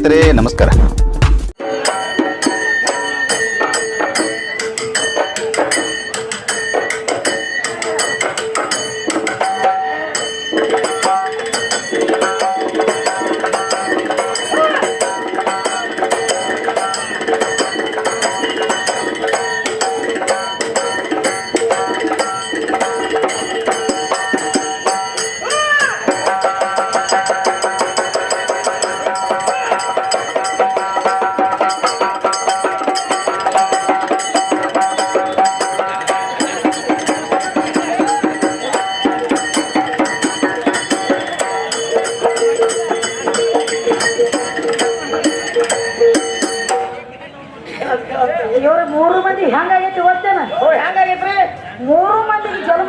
ಸ್ನೇಹಿತರೆ ನಮಸ್ಕಾರ.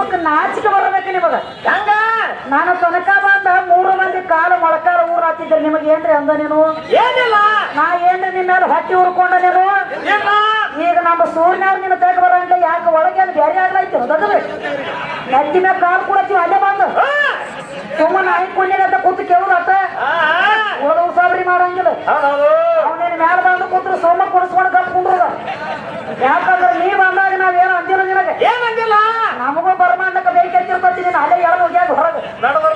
ಜನ್ಮಕ್ಕೆ ನಾಚಿಕೆ ಬರಬೇಕು ನಿಮಗ ಹಂಗ? ನಾನು ತನಕ ಬಂದ ಮೂರು ಮಂದಿ ಕಾಲು ಮೊಳಕಾರ ಊರ್ ಹಾಕಿದ್ರೆ ನಿಮಗೆ ಏನ್ರಿ ಅಂದ ನೀನು? ಏನಿಲ್ಲ. ನಾ ಏನ್ರಿ ನಿನ್ನ ಮೇಲೆ ಹೊಟ್ಟಿ ಉರ್ಕೊಂಡ ನೀನು? ಈಗ ನಮ್ಮ ಸೂರ್ಯನವ್ರು ನಿನ್ನ ತೆಗ ಬರಂಗಿಲ್ಲ. ಯಾಕೆ ಒಳಗೆ ಅಲ್ಲಿ ಬೇರೆ ಆಗ್ಲೈತಿ? ದೊಡ್ಡದು ನೆತ್ತಿ ಮೇಲೆ ಕಾಲು ಕೊಡತ್ತೀವಿ ಅಲ್ಲೇ ಬಂದು. ಸುಮ್ಮನೆ ನಾಯಿ ಕುಂಡಿನ ಅಂತ ಕೂತು ಕೇಳುದತ್ತ? ಒಳ ಆ. ಉಳದವು ಸಾಬ್ರಿ ಮಾಡಂಗಿಲ್ಲ. ಅವನೇನು ಮ್ಯಾಲ ಬಂದು ಕೂತ್ರು ಸೋಮ ಕುಡಿಸ್ಕೊಂಡು ಕಟ್ಕೊಂಡ್ರದ ಯಾಕಂದ್ರೆ ನೀ ಬಂದಾಗ ನಾವೇನು ಅಂದಿಲ್ಲ ನಿನಗೆ? ಏನಂದಿಲ್ಲ ನಮಗೂ ಬರಮಾಡಕ ಬೇಕೆ ಹಚ್ಚಿರ್ತತಿ ನೀನು. ಅಲ್ಲೇ ಎಳ್ದು ಹೋಗ್ಯಾಗ ಹೊರಗೆ. ನಡೆದ್ರು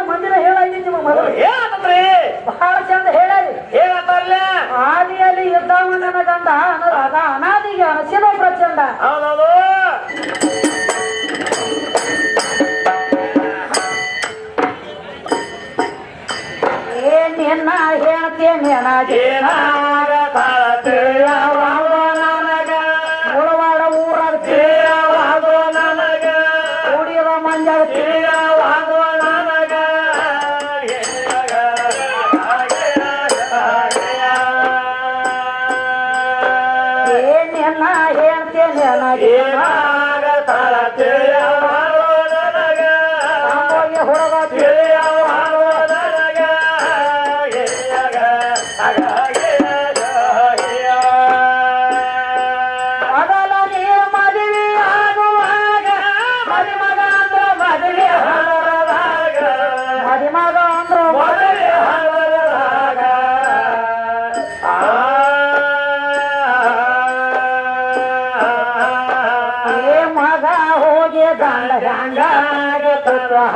ಬ್ಯಾಡ ಮಂದಿರ ಹೇಳಾಯ್ತಿ ನಿಮಗ್ ಮಗಳು. ಏನಂತ್ರಿ ಬಹಳ ಚಂದ ಹೇಳಿ ಏನಂತಾರಲ್ಲ ಆದಿಯಲ್ಲಿ ಇದ್ದವ ನನ್ನ ಗಂಡ ಅದ ಅನಾದಿಗೆ ಅನಸಿದ ಪ್ರಚಂಡ. ಹೌದೌದು. ಏನ್ ನಿನ್ನ ಹೇಳ್ತೇನೆ ಏನಾಗ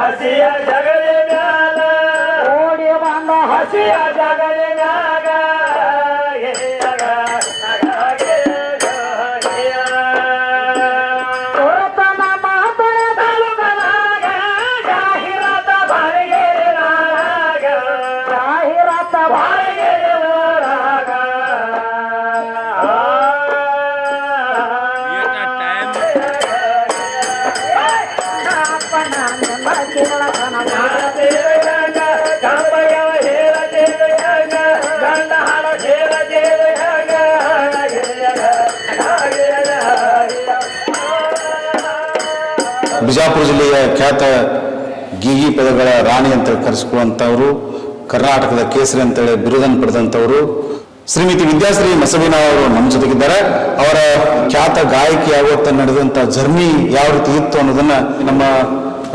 ಹಸಿಯ ಜಗಲಿ ಮ್ಯಾಲ. ಓಡಿ ಬಂದ ಹಸಿಯ ಜಗಲಿ ಬಿಜಾಪುರ ಜಿಲ್ಲೆಯ ಖ್ಯಾತ ಗೀಗಿ ಪದಗಳ ರಾಣಿ ಅಂತ ಕರೆಸ್ಕೊಳ್ಳುವಂಥವ್ರು, ಕರ್ನಾಟಕದ ಕೇಸರಿ ಅಂತೇಳಿ ಬಿರುದನ್ನು ಪಡೆದಂಥವರು, ಶ್ರೀಮತಿ ವಿದ್ಯಾಶ್ರೀ ಮಸಬಿನ ಅವರು ನಮ್ಮ ಜೊತೆಗಿದ್ದಾರೆ. ಅವರ ಖ್ಯಾತ ಗಾಯಕಿ ಯಾವತ್ತ ನಡೆದಂಥ ಜರ್ನಿ ಯಾವ ರೀತಿ ಇತ್ತು ಅನ್ನೋದನ್ನ ನಮ್ಮ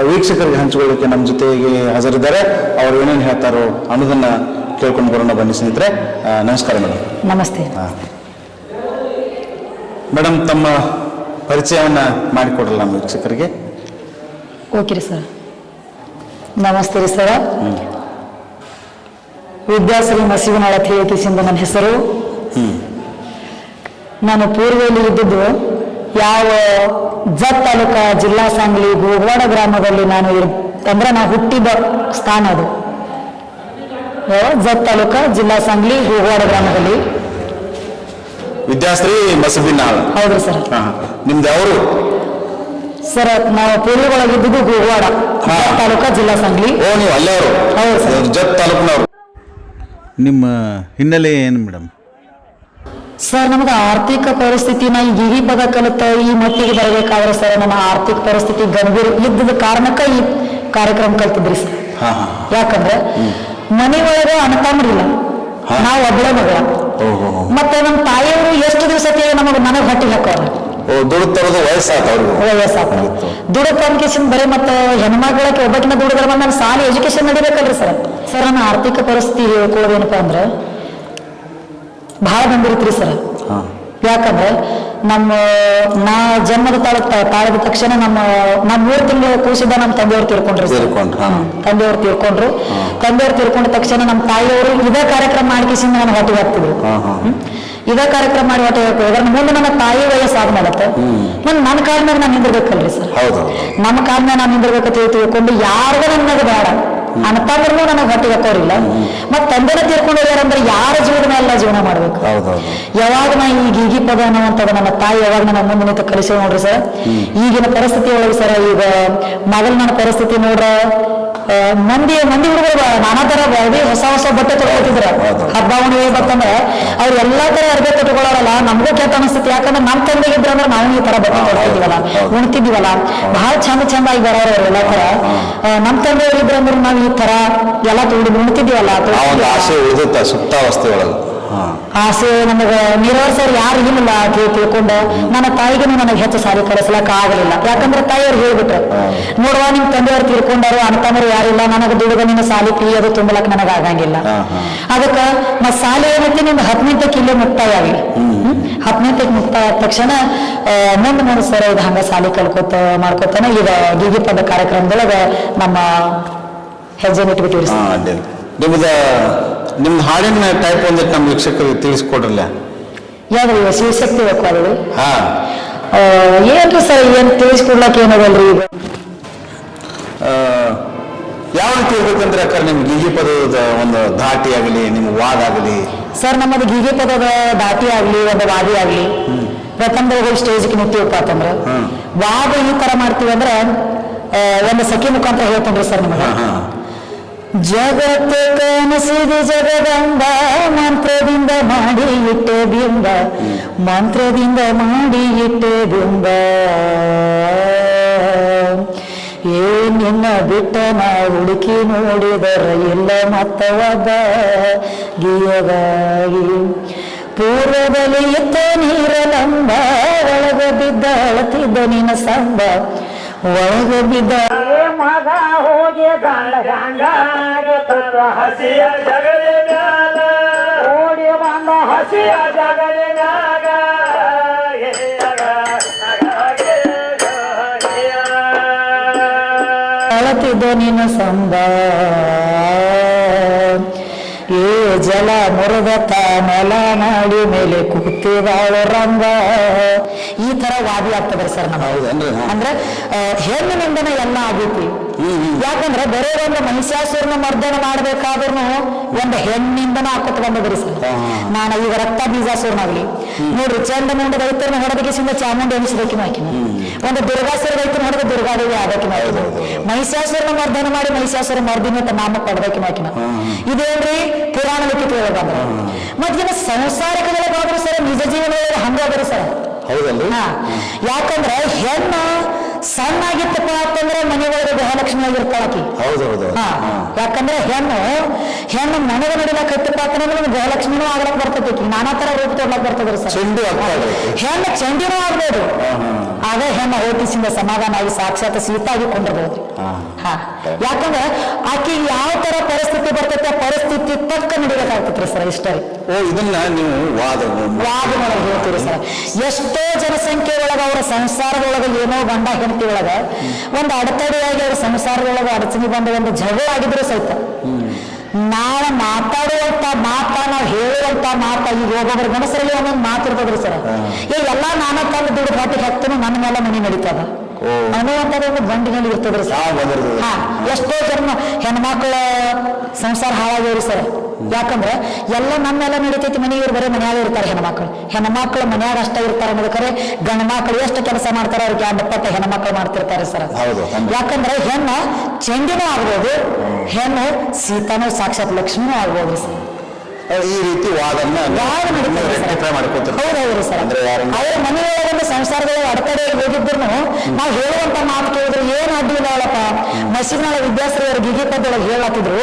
ವೀಕ್ಷಕರಿಗೆ ಹಂಚಿಕೊಳ್ಳಿಕ್ಕೆ ನಮ್ಮ ಜೊತೆಗೆ ಹಾಜರಿದ್ದಾರೆ. ಅವರು ಏನೇನು ಹೇಳ್ತಾರೋ ಅನ್ನೋದನ್ನ ಕೇಳ್ಕೊಂಡು ಬರೋಣ ಬನ್ನಿ ಸ್ನೇಹಿತರೆ. ನಮಸ್ಕಾರ ಮೇಡಮ್. ನಮಸ್ತೆ. ಮೇಡಮ್ ತಮ್ಮ ಪರಿಚಯವನ್ನ ಮಾಡಿಕೊಡಲ್ಲ ನಮ್ಮ ವೀಕ್ಷಕರಿಗೆ. ಓಕೆ ರೀ ಸರ್. ನಮಸ್ತೆ ರೀ ಸರ್. ವಿದ್ಯಾಶ್ರೀ ಮಸೀವನಾಳ ಕಿಸಿಂದ ನನ್ನ ಹೆಸರು. ನಾನು ಪೂರ್ವದಲ್ಲಿ ಇದ್ದಿದ್ದು ಯಾವ ಜತ್ ತಾಲೂಕ ಜಿಲ್ಲಾ ಸಾಂಗ್ಲಿ ಗೋವಾಡ ಗ್ರಾಮದಲ್ಲಿ ನಾನು ಇರ್ ಅಂದ್ರೆ ನಾ ಹುಟ್ಟಿದ ಸ್ಥಾನ ಅದು? ಜತ್ ತಾಲೂಕ ಜಿಲ್ಲಾ ಸಾಂಗ್ಲಿ ಗೋವಾಡ ಗ್ರಾಮದಲ್ಲಿ. ವಿದ್ಯಾಶ್ರೀ ಮಸಬಿನಾಳ್ ಹೌದ್ರಿ ಸರ್. ಹಾ ನಿಮ್ದು ಅವರು ಸರ್ ನಾವು ಪೂರ್ವಗಳಾಗಿದ್ದು ಗೋಗವಾಡ. ಜತ್ ತಾಲೂಕ ಜಿಲ್ಲಾ ಸಾಂಗ್ಲಿ ಓ ನೀವು ಅಲ್ಲೇ ಅವರು ಹೌದು ಸರ್. ಜತ್ ತಾಲೂಕಿನವರು. ನಿಮ್ಮ ಹಿನ್ನೆಲೆ ಏನು ಮೇಡಮ್? ಸರ್ ನಮಗೆ ಆರ್ಥಿಕ ಪರಿಸ್ಥಿತಿನ ಈ ಭಾಗ ಕಲಿತ ಈ ಮಟ್ಟಿಗೆ ಬರಬೇಕಾದ್ರೆ ಸರ್ ನಮ್ಮ ಆರ್ಥಿಕ ಪರಿಸ್ಥಿತಿ ಗಂಭೀರ ಇದ್ದದ ಕಾರಣಕ್ಕ ಈ ಕಾರ್ಯಕ್ರಮ ಕಲ್ತಿದ್ರಿ ಸರ್. ಹಾ ಹಾ. ಯಾಕಂದ್ರೆ ಮನೆ ಒಳಗೆ ಅಣ್ಣತಮ್ಮರಿಲ್ಲ. ನಾವು ಒಬ್ಬಳೆ ಮಗಳ ಮತ್ತೆ ನಮ್ಮ ತಾಯಿಯವರು ಎಷ್ಟು ದಿವಸ ನಮಗೆ ಮನೆ ಹೊಟ್ಟಿಗೆ ಹಾಕೋರು. ವಯಸ್ಸಾತ ದುಡ್ಡು ತಂದ್ಕೇಶನ್ ಬರೀ ಮತ್ತೆ ಹೆಣ್ಮಕ್ಳಕ್ಕೆ ಒಬ್ಬಕಿನ ದುಡ್ಡುಗಳ ಬಂದ ನನ್ನ ಸಾಲಿ ಎಜುಕೇಶನ್ ನಡಿಬೇಕಲ್ರಿ ಸರ್. ಸರ್ ನನ್ನ ಆರ್ಥಿಕ ಪರಿಸ್ಥಿತಿ ಹೇಳ್ಕೊಳ್ಳೋದೇನಪ್ಪ ಅಂದ್ರೆ ಭಾಳ ಬಂದಿರುತ್ತೀರಿ ಸರ್. ಯಾಕಂದ್ರೆ ನಮ್ಮ ನಾ ಜನ್ಮದ ತಾಳ ತಾಳದ ತಕ್ಷಣ ನಮ್ಮ ನಮ್ಮ ಮೂರು ತಿಂಗಳು ಕೂಸಿದ ನಮ್ಮ ತಂದೆಯವ್ರು ತಿಳ್ಕೊಂಡ್ರಿ. ತೀರ್ಕೊಂಡ್ರು. ತಂದೆಯವ್ರು ತೀರ್ಕೊಂಡ್ರು. ತಂದೆಯವ್ರು ತೀರ್ಕೊಂಡ ತಕ್ಷಣ ನಮ್ಮ ತಾಯಿಯವರು ಇದೇ ಕಾರ್ಯಕ್ರಮ ಮಾಡ್ಕೇಸಿಂದ ನಾನು ಹೊಟ್ಟಿಗೆ ಹಾಕ್ತಿದ್ರು. ಇದೇ ಕಾರ್ಯಕ್ರಮ ಮಾಡಿ ಹೊಟ್ಟೆ ಹಾಕಿದ್ರೆ ಮುಂದೆ ನನ್ನ ತಾಯಿ ವಯಸ್ಸು ಮಾಡತ್ತೆ ನಾನು ನನ್ನ ಕಾಲ ಮೇಲೆ ನಾನು ನಿಂದಿರ್ಬೇಕಲ್ರಿ ಸರ್. ಹೌದು ನಮ್ಮ ಕಾಲ ಮೇಲೆ ನಾನು ಹಿಂದಿರ್ಬೇಕಂತ ತಿಳ್ಕೊಂಡು ಯಾರಿಗೂ ನನ್ನದು ಬೇಡ. ಅಣ್ಣತಂದ್ರೂ ನನಗೆ ಹೊಟ್ಟೆ ಹಾಕೋರಿಲ್ಲ ಮತ್ತೆ ತಂದೆನ ತೀರ್ಕೊಂಡು ಹೋಗ್ಯಾರಂದ್ರೆ ಯಾರ ಜೀವನ ಎಲ್ಲ ಜೀವನ ಮಾಡ್ಬೇಕು? ಯಾವಾಗ ನಾ ಈಗ ಈಗಿ ಪದ ಅನ್ನುವಂಥದ್ದು ನನ್ನ ತಾಯಿ ಯಾವಾಗ ನನ್ನ ಮುಂದೆ ನಿಂತು ಕಲಿಸಿ ನೋಡ್ರಿ ಸರ್. ಈಗಿನ ಪರಿಸ್ಥಿತಿ ಒಳಗೆ ಸರ್ ಈಗ ಮೊದಲು ನನ್ನ ಪರಿಸ್ಥಿತಿ ನೋಡ್ರ ಮಂದಿ ಮಂದಿ ಹುಡುಗರು ನಾನಾ ತರ ಬರೀ ಹೊಸ ಹೊಸ ಬಟ್ಟೆ ತೊಗೊಳ್ತಿದ್ರ. ಹಬ್ಬ ಹುಣ್ಣಿಮೆ ಬರ್ತಂದ್ರೆ ಅವ್ರು ಎಲ್ಲಾ ತರ ಅರ್ಬೆ ತೊಟ್ಕೊಳ್ಳೋರಲ್ಲ ನಮಗೂ ಕೆಟ್ಟ ಅನಿಸ್ತೈತಿ ಯಾಕಂದ್ರೆ ನಮ್ಮ ತಂದೆಗೆ ಇದ್ರಂದ್ರೆ ನಾವು ಈ ತರ ಬಟ್ಟೆ ತೊಗೊಳ್ತಿದ್ವಲ್ಲ ಉಣ್ತಿದ್ವಲ್ಲ ಬಹಳ ಚಂದ ಚಂದ ಆಗಿ ಬರೋರು ಅವ್ರು ಎಲ್ಲಾ ತರ ನಮ್ ನಮ್ಮ ತಂದೆಯವ್ರು ಇದ್ರಂದ್ರೆ ನಾವು ಈ ತರ ಎಲ್ಲ ತೊಗೊಂಡು ಉಣ್ತಿದ್ವಲ್ಲ. ಆಸೆ ಉಳಿದುತ್ತ ಸುಪ್ತಾವಸ್ಥೆ ಒಳಗೆ ಆಸೆ ನಮಗೆ ನಿರ್ವಹಿಸೋರು ಯಾರು ಇಲ್ಲ ಆಕೆ ತಿಳ್ಕೊಂಡು ನನ್ನ ತಾಯಿಗೆ ನನಗೆ ಹೆಚ್ಚು ಸಾರಿ ಕಳಿಸ್ಲಕ್ಕ ಆಗಲಿಲ್ಲ. ಯಾಕಂದ್ರೆ ತಾಯಿಯವ್ರು ಹೇಳ್ಬಿಟ್ರು ನೋಡುವ ನಿಮ್ ತಂದೆಯವ್ರು ತಿಳ್ಕೊಂಡಾರು ಅಂತಂದ್ರೆ ಯಾರಿಲ್ಲ ನನಗೆ ದುಡಿದ ನಿನ್ನ ಸಾಲಿ ಫೀ ಅದು ತುಂಬಲಕ್ ನನಗೆ ಆಗಂಗಿಲ್ಲ. ಅದಕ್ಕೆ ನಾ ಸಾಲಿ ಏನೈತಿ ನಿಮ್ದು ಹತ್ತನೇತಕ್ಕೆ ಇಲ್ಲೇ ಮುಕ್ತಾಯ ಆಗಲಿ ಹದಿನೆಂಟಕ್ಕೆ ಮುಕ್ತಾಯ ಆದ ತಕ್ಷಣ ನಂದ ಮುಂದೆ ಮುಂದೆ ಸರ್ ಇದು ಹಂಗ ಸಾಲಿ ಕಲ್ಕೋತ ಮಾಡ್ಕೋತಾನೆ ಈಗ ಗೀಗಿ ಪದ ಕಾರ್ಯಕ್ರಮದೊಳಗೆ ನಮ್ಮ ಹೆಜ್ಜೆ ಅಡ್ಡಿಲ್ಲ ನಿಮ್ದು ನಿಮ್ದು ಹಾಡಿನ ಟೈಪ್ ಒಂದಿಟ್ಟು ನಮ್ಮ ವೀಕ್ಷಕರಿಗೆ ತಿಳಿಸ್ಕೊಡ್ರಲ್ಲ? ಯಾವ್ದು ಶಿವಶಕ್ತಿ ಬೇಕು ಅದು ಹಾ. ಏನ್ರಿ ಸರ್ ಏನ್ ತಿಳಿಸ್ಕೊಡ್ಲಕ್ ಏನದಲ್ರಿ ಈಗ? ಯಾವ ರೀತಿ ಇರ್ಬೇಕಂದ್ರೆ ಅಕ್ಕ ನಿಮ್ಗೆ ಗೀಗಿ ಪದದ ಒಂದು ಧಾಟಿ ಆಗಲಿ ನಿಮ್ಮ ವಾದ ಆಗಲಿ? ಸರ್ ನಮ್ಮದು ಗೀಗೆ ಪದದ ದಾಟಿ ಆಗ್ಲಿ ಒಂದು ವಾದಿ ಆಗ್ಲಿ ಪ್ರಥಮದಾಗ ಸ್ಟೇಜ್ ಸ್ಟೇಜ್ಗೆ ನಿಂತೀವಪ್ಪ ಅಂತಂದ್ರೆ. ವಾದ ಈ ತರ ಮಾಡ್ತೀವಿ ಅಂದ್ರೆ ಒಂದು ಸಖಿ ಮುಖಾಂತರ ಹೇಳ್ತಂದ್ರೆ ಸರ್ ನಮಗೆ. ಜಗತ್ತ ಕಾಣಿಸಿದ ಜಗದಂಬ, ಮಂತ್ರದಿಂದ ಮಾಡಿ ಇಟ್ಟೆ ಬಿಂಬ, ಮಂತ್ರದಿಂದ ಮಾಡಿ ಇಟ್ಟೆ ಬಿಂಬ. ಏ, ನಿನ್ನ ಬಿಟ್ಟ ನಾ ಹುಡುಕಿ ನೋಡಿದರ ಇಲ್ಲ ಮತ್ತವದ ಗಿಯವಾಗಿ. ಪೂರ್ವದಲ್ಲಿ ಇತ್ತ ನೀರಲಂಬ, ಒಳಗ ಬಿದ್ದ ಅಳತಿದ್ದ ನಿನ್ನ ಸಂಬ, ಒಳಗ ಬಿದ್ದ ಮಗ ಹೋಗಿ ಗಂಡ ಗಂಡಾಗ ತನ್ನ ಹಸಿಯ ಜಗಳ ಮ್ಯಾಲ. ಓಡಿ ಬಂದ ಹಸಿಯ ಜಗಳ ಮ್ಯಾಗ. ಅಳತಿದ್ದ ನಿನ್ನ ಸಂಬ. ಏ ಜಲ ಮುರುಗತ ನೆಲ ನಾಡಿ ಮೇಲೆ ಕೂತಿದಾಳ ರಂಗ. ವಾದಿ ಆಗ್ತದ್ರಿ ಸರ್ ನಮ್ಗೆ. ಅಂದ್ರೆ ಹೆಣ್ಣಿನಿಂದನೇ ಎಲ್ಲ ಆಗೈತಿ ಯಾಕಂದ್ರೆ ಬೇರೆ ಒಂದು ಮಹಿಷಾಸುರನ ಮರ್ದನ ಮಾಡ್ಬೇಕಾದ್ರೂ ಒಂದು ಹೆಣ್ಣಿಂದನ ಹಾಕೋತ ಬಂದದ್ರಿ ಸರ್. ನಾನು ಈಗ ರಕ್ತ ಬೀಜಾಸುರನಾಗ್ಲಿ. ನೋಡ್ರಿ ಚಂದ ಮುಂದೆ ರೈತರನ್ನ ಹೊಡೆದಕ್ಕಿಂತ ಚಾಮುಂಡಿ ಎನಿಸಬೇಕಿನ ಹಾಕಿನ ಒಂದು ದುರ್ಗಾಸುರ ರೈತನ ಹೊಡೆದ ದುರ್ಗಾದೇವಿ ಆದಕಿನ ಹಾಕಿನ ಮಹಿಷಾಸುರನ ಮರ್ದನ ಮಾಡಿ ಮಹಿಷಾಸುರ ಮರ್ದಿನ ಅಂತ ನಾಮ ಪಡೆದಕಿನ ಹಾಕಿನ ಇದೇನ್ರಿ? ಪುರಾಣ ಲಿಖಿತ ಒಳಗೆ ಮತ್ತೆ ಮತ್ತಿನ ಸಂಸಾರಿಕದೊಳಗಾದ್ರೂ ಸರ್ ನಿಜ ಜೀವನದೊಳಗೆ ಹಂಗಾದ್ರಿ ಸರ್. ಹೌದಲ್ರಿ ಹಾ. ಯಾಕಂದ್ರೆ ಹೆಣ್ಣು ಸಣ್ಣಾಗಿತ್ತಪ್ಪ ಅಂತಂದ್ರೆ ಮನೆ ಒಳಗೆ ಗೃಹಲಕ್ಷ್ಮಿ ಆಗಿರ್ತಾಳ ಆಕಿ. ಹೌದು ಹೌದು ಹಾ. ಯಾಕಂದ್ರೆ ಹೆಣ್ಣು ಹೆಣ್ಣು ಮನೆಗೆ ನಡಿಲಕ್ ಹತ್ತಪ್ಪ ಅಂತಂದ್ರೆ ಗೃಹಲಕ್ಷ್ಮಿನೂ ಆಗ್ಲಕ್ ಬರ್ತೈತಿ. ನಾನಾ ತರ ರೂಪ ತೊಡ್ಲಕ್ ಬರ್ತದ್ರಿ ಸರ್. ಹೆಣ್ಣು ಚಂಡಿನೂ ಆಗ್ಬೋದು. ಆಗ ಹೆಣ್ಣು ಹೋಟಿಸಿಂದ ಸಮಾಧಾನ ಆಗಿ ಸಾಕ್ಷಾತ್ ಸೀತಾಗಿ ಕೊಂಡಿರ್ಬೋದು ಹಾ. ಯಾಕಂದ್ರೆ ಆಕಿ ಯಾವ ತರ ಪರಿಸ್ಥಿತಿ ಬರ್ತೈತೆ ಆ ಪರಿಸ್ಥಿತಿ ತಕ್ಕ ನಡಿಬೇಕಾಗ್ತೈತ್ರಿ ಸರ್ ಇಷ್ಟೇ. ಓ ಇದನ್ನ ನೀವು ವಾದ ವಾದನೊಳಗೆ ಹೇಳ್ತೀರಿ ಸರ್. ಎಷ್ಟೋ ಜನಸಂಖ್ಯೆ ಒಳಗ ಅವರ ಸಂಸಾರದೊಳಗ ಏನೋ ಗಂಡ ಹೆಂಡತಿ ಒಳಗ ಒಂದು ಅಡೆತಡೆಯಾಗಿ ಅವ್ರ ಸಂಸಾರದೊಳಗ ಅಡಚಣೆ ಬಂದ ಒಂದು ಜಗಳ ಆಗಿದ್ರು ಸಹಿತ. ನಾವು ಮಾತಾಡುವಂತ ಮಾತ ನಾವು ಹೇಳುವಂತ ಮಾತ ಈಗ ಒಬ್ಬೊಬ್ಬರ ಗಣಸರಲ್ಲಿ ಒಂದೊಂದು ಮಾತಿರ್ತದ್ರಿ ಸರ್. ಈ ಎಲ್ಲಾ ನಾನಾ ತಂದು ದುಡ್ಡು ಹೊಟ್ಟಿಗೆ ಹಾಕ್ತಾನೆ ನನ್ನ ಮೇಲೆ ಮನೆ ನಡೀತದ. ಅನ್ನುವಂಥದ್ದು ಒಂದು ಗಂಡಿನಲ್ಲಿ ಇರ್ತದ್ರಿ ಸರ್. ಹಾ ಎಷ್ಟೋ ಜನ ಹೆಣ್ಮಕ್ಳ ಸಂಸಾರ ಹಾಳಾಗ್ಯವ್ರಿ ಸರ್. ಯಾಕಂದ್ರೆ ಎಲ್ಲ ನಮ್ಮೆಲ್ಲ ನಡೀತೈತಿ ಮನೆ ಇವ್ರು ಬರೀ ಮನ್ಯಾಗ ಇರ್ತಾರೆ ಹೆಣ್ಮಕ್ಳು. ಹೆಣ್ಮಕ್ಳು ಮನ್ಯಾಗ ಅಷ್ಟ ಇರ್ತಾರೆ ಅನ್ನೋದಕ್ಕರೆ ಗಂಡ ಮಕ್ಕಳು ಎಷ್ಟು ಕೆಲಸ ಮಾಡ್ತಾರೆ ಅವ್ರಿಗೆ ಆ ಪಟ್ಟ ಹೆಣ್ಮಕ್ಳು ಮಾಡ್ತಿರ್ತಾರೆ ಸರ್. ಯಾಕಂದ್ರೆ ಹೆಣ್ಣು ಚೆಂಡಿನೂ ಆಗ್ಬೋದು ಹೆಣ್ಣು ಸೀತಾನೂ ಸಾಕ್ಷಾತ್ ಲಕ್ಷ್ಮಿನೂ ಆಗ್ಬೋದು ಸರ್. ಈ ರೀತಿ ವಾದನ್ನ ಹೌದೌದು ಸರ್. ಅವ್ರ ಮನೆಯೊಳಗೊಂದು ಸಂಸಾರದಲ್ಲಿ ಅಡೆತಡೆ ಹೋಗಿದ್ರು ನಾವು ಹೇಳುವಂತ ಮಾತು ಕೇಳಿದ್ರೆ ಏನ್ ಅಡ್ಡಿ ಇಲ್ಲ ಅವಳಪ್ಪ ಮಸೀದಿನೊಳ ವಿದ್ಯಾಶ್ರೀ ಅವ್ರ ಗಿಗಿ ಪದ್ದೊಳಗೆ ಹೇಳತ್ತಿದ್ರು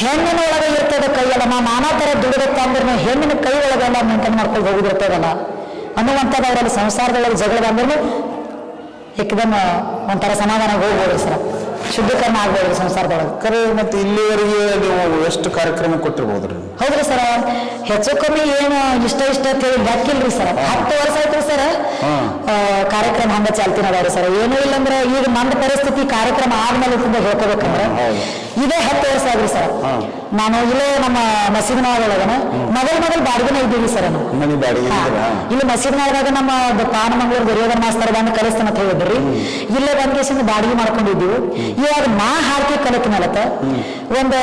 ಹೆಣ್ಣಿನ ಒಳಗೆ ಇರ್ತದ ಕೈಯಲ್ಲ ನಾನಾ ತರ ದುಡಿದತ್ತ ಅಂದ್ರೆ ಹೆಣ್ಣಿನ ಕೈ ಒಳಗೆಲ್ಲ ಮೇಂಟೈನ್ ಮಾಡ್ಕೊಂಡು ಹೋಗಿದಿರ್ತದಲ್ಲ ಅನ್ನುವಂಥದ್ದು ಅವರಲ್ಲಿ ಸಂಸಾರದೊಳಗೆ ಜಗಳ ಬಂದ್ರು ಏಕದಮ್ ಒಂಥರ ಸಮಾಧಾನ ಹೋಗ್ಬೋದು ಸರ್. ಶುದ್ಧೀಕರಣ ಆಗ್ಬೋದು ಸಂಸಾರದೊಳಗೆ. ಕರೆ ಮತ್ತೆ ಇಲ್ಲಿವರೆಗೆ ನೀವು ಎಷ್ಟು ಕಾರ್ಯಕ್ರಮ ಕೊಟ್ಟಿರ್ಬೋದ್ರಿ? ಹೌದ್ರಿ ಸರ? ಹೆಚ್ಚು ಕಮ್ಮಿ ಏನು ಇಷ್ಟ ಇಷ್ಟ ಅಂತ ಹೇಳಿ ಲೆಕ್ಕಿಲ್ರಿ ಸರ್. ಹತ್ತು ವರ್ಷ ಆಯ್ತು ಸರ್. ಕಾರ್ಯಕ್ರಮ ಹಂಗ ಚಾಲ್ತಿನ ಅದಾವ್ರಿ ಸರ್. ಏನೂ ಇಲ್ಲಂದ್ರೆ ಈಗ ಮಂದ ಪರಿಸ್ಥಿತಿ ಕಾರ್ಯಕ್ರಮ ಆದ್ಮೇಲೆ ತುಂಬ ಹೇಳ್ಕೋಬೇಕಂದ್ರೆ. ಇದೇ ಹತ್ತು ವರ್ಷ ಆಗ್ರಿ ಸರ್. ನಾನು ಇಲ್ಲೇ ನಮ್ಮ ಮಸೀದಿನ ಒಳಗನ ಮೊದಲ್ ಮೊದಲ್ ಬಾಡಿಗೆನ ಇದ್ದೀವಿ ಸರ್? ಇಲ್ಲಿ ಮಸೀದಿನಾಗ ನಮ್ಮ ಪಾನಮಂಗ್ಳೂರ್ ದುರ್ಯೋಧನ ಮಾಸ್ತರ್ ಬಂದು ಕಲಿಸ್ತಾನ ಅಂತ ಹೇಳಿದ್ರಿ. ಇಲ್ಲೇ ಬಂದ್ಕೇಸಿಂದ ಬಾಡಿಗೆ ಮಾಡ್ಕೊಂಡಿದ್ದೀವಿ. ಇವಾಗ ನಾ ಹಾಕಿ ಕಲಿತಿನಲತ್ತ ಒಂದು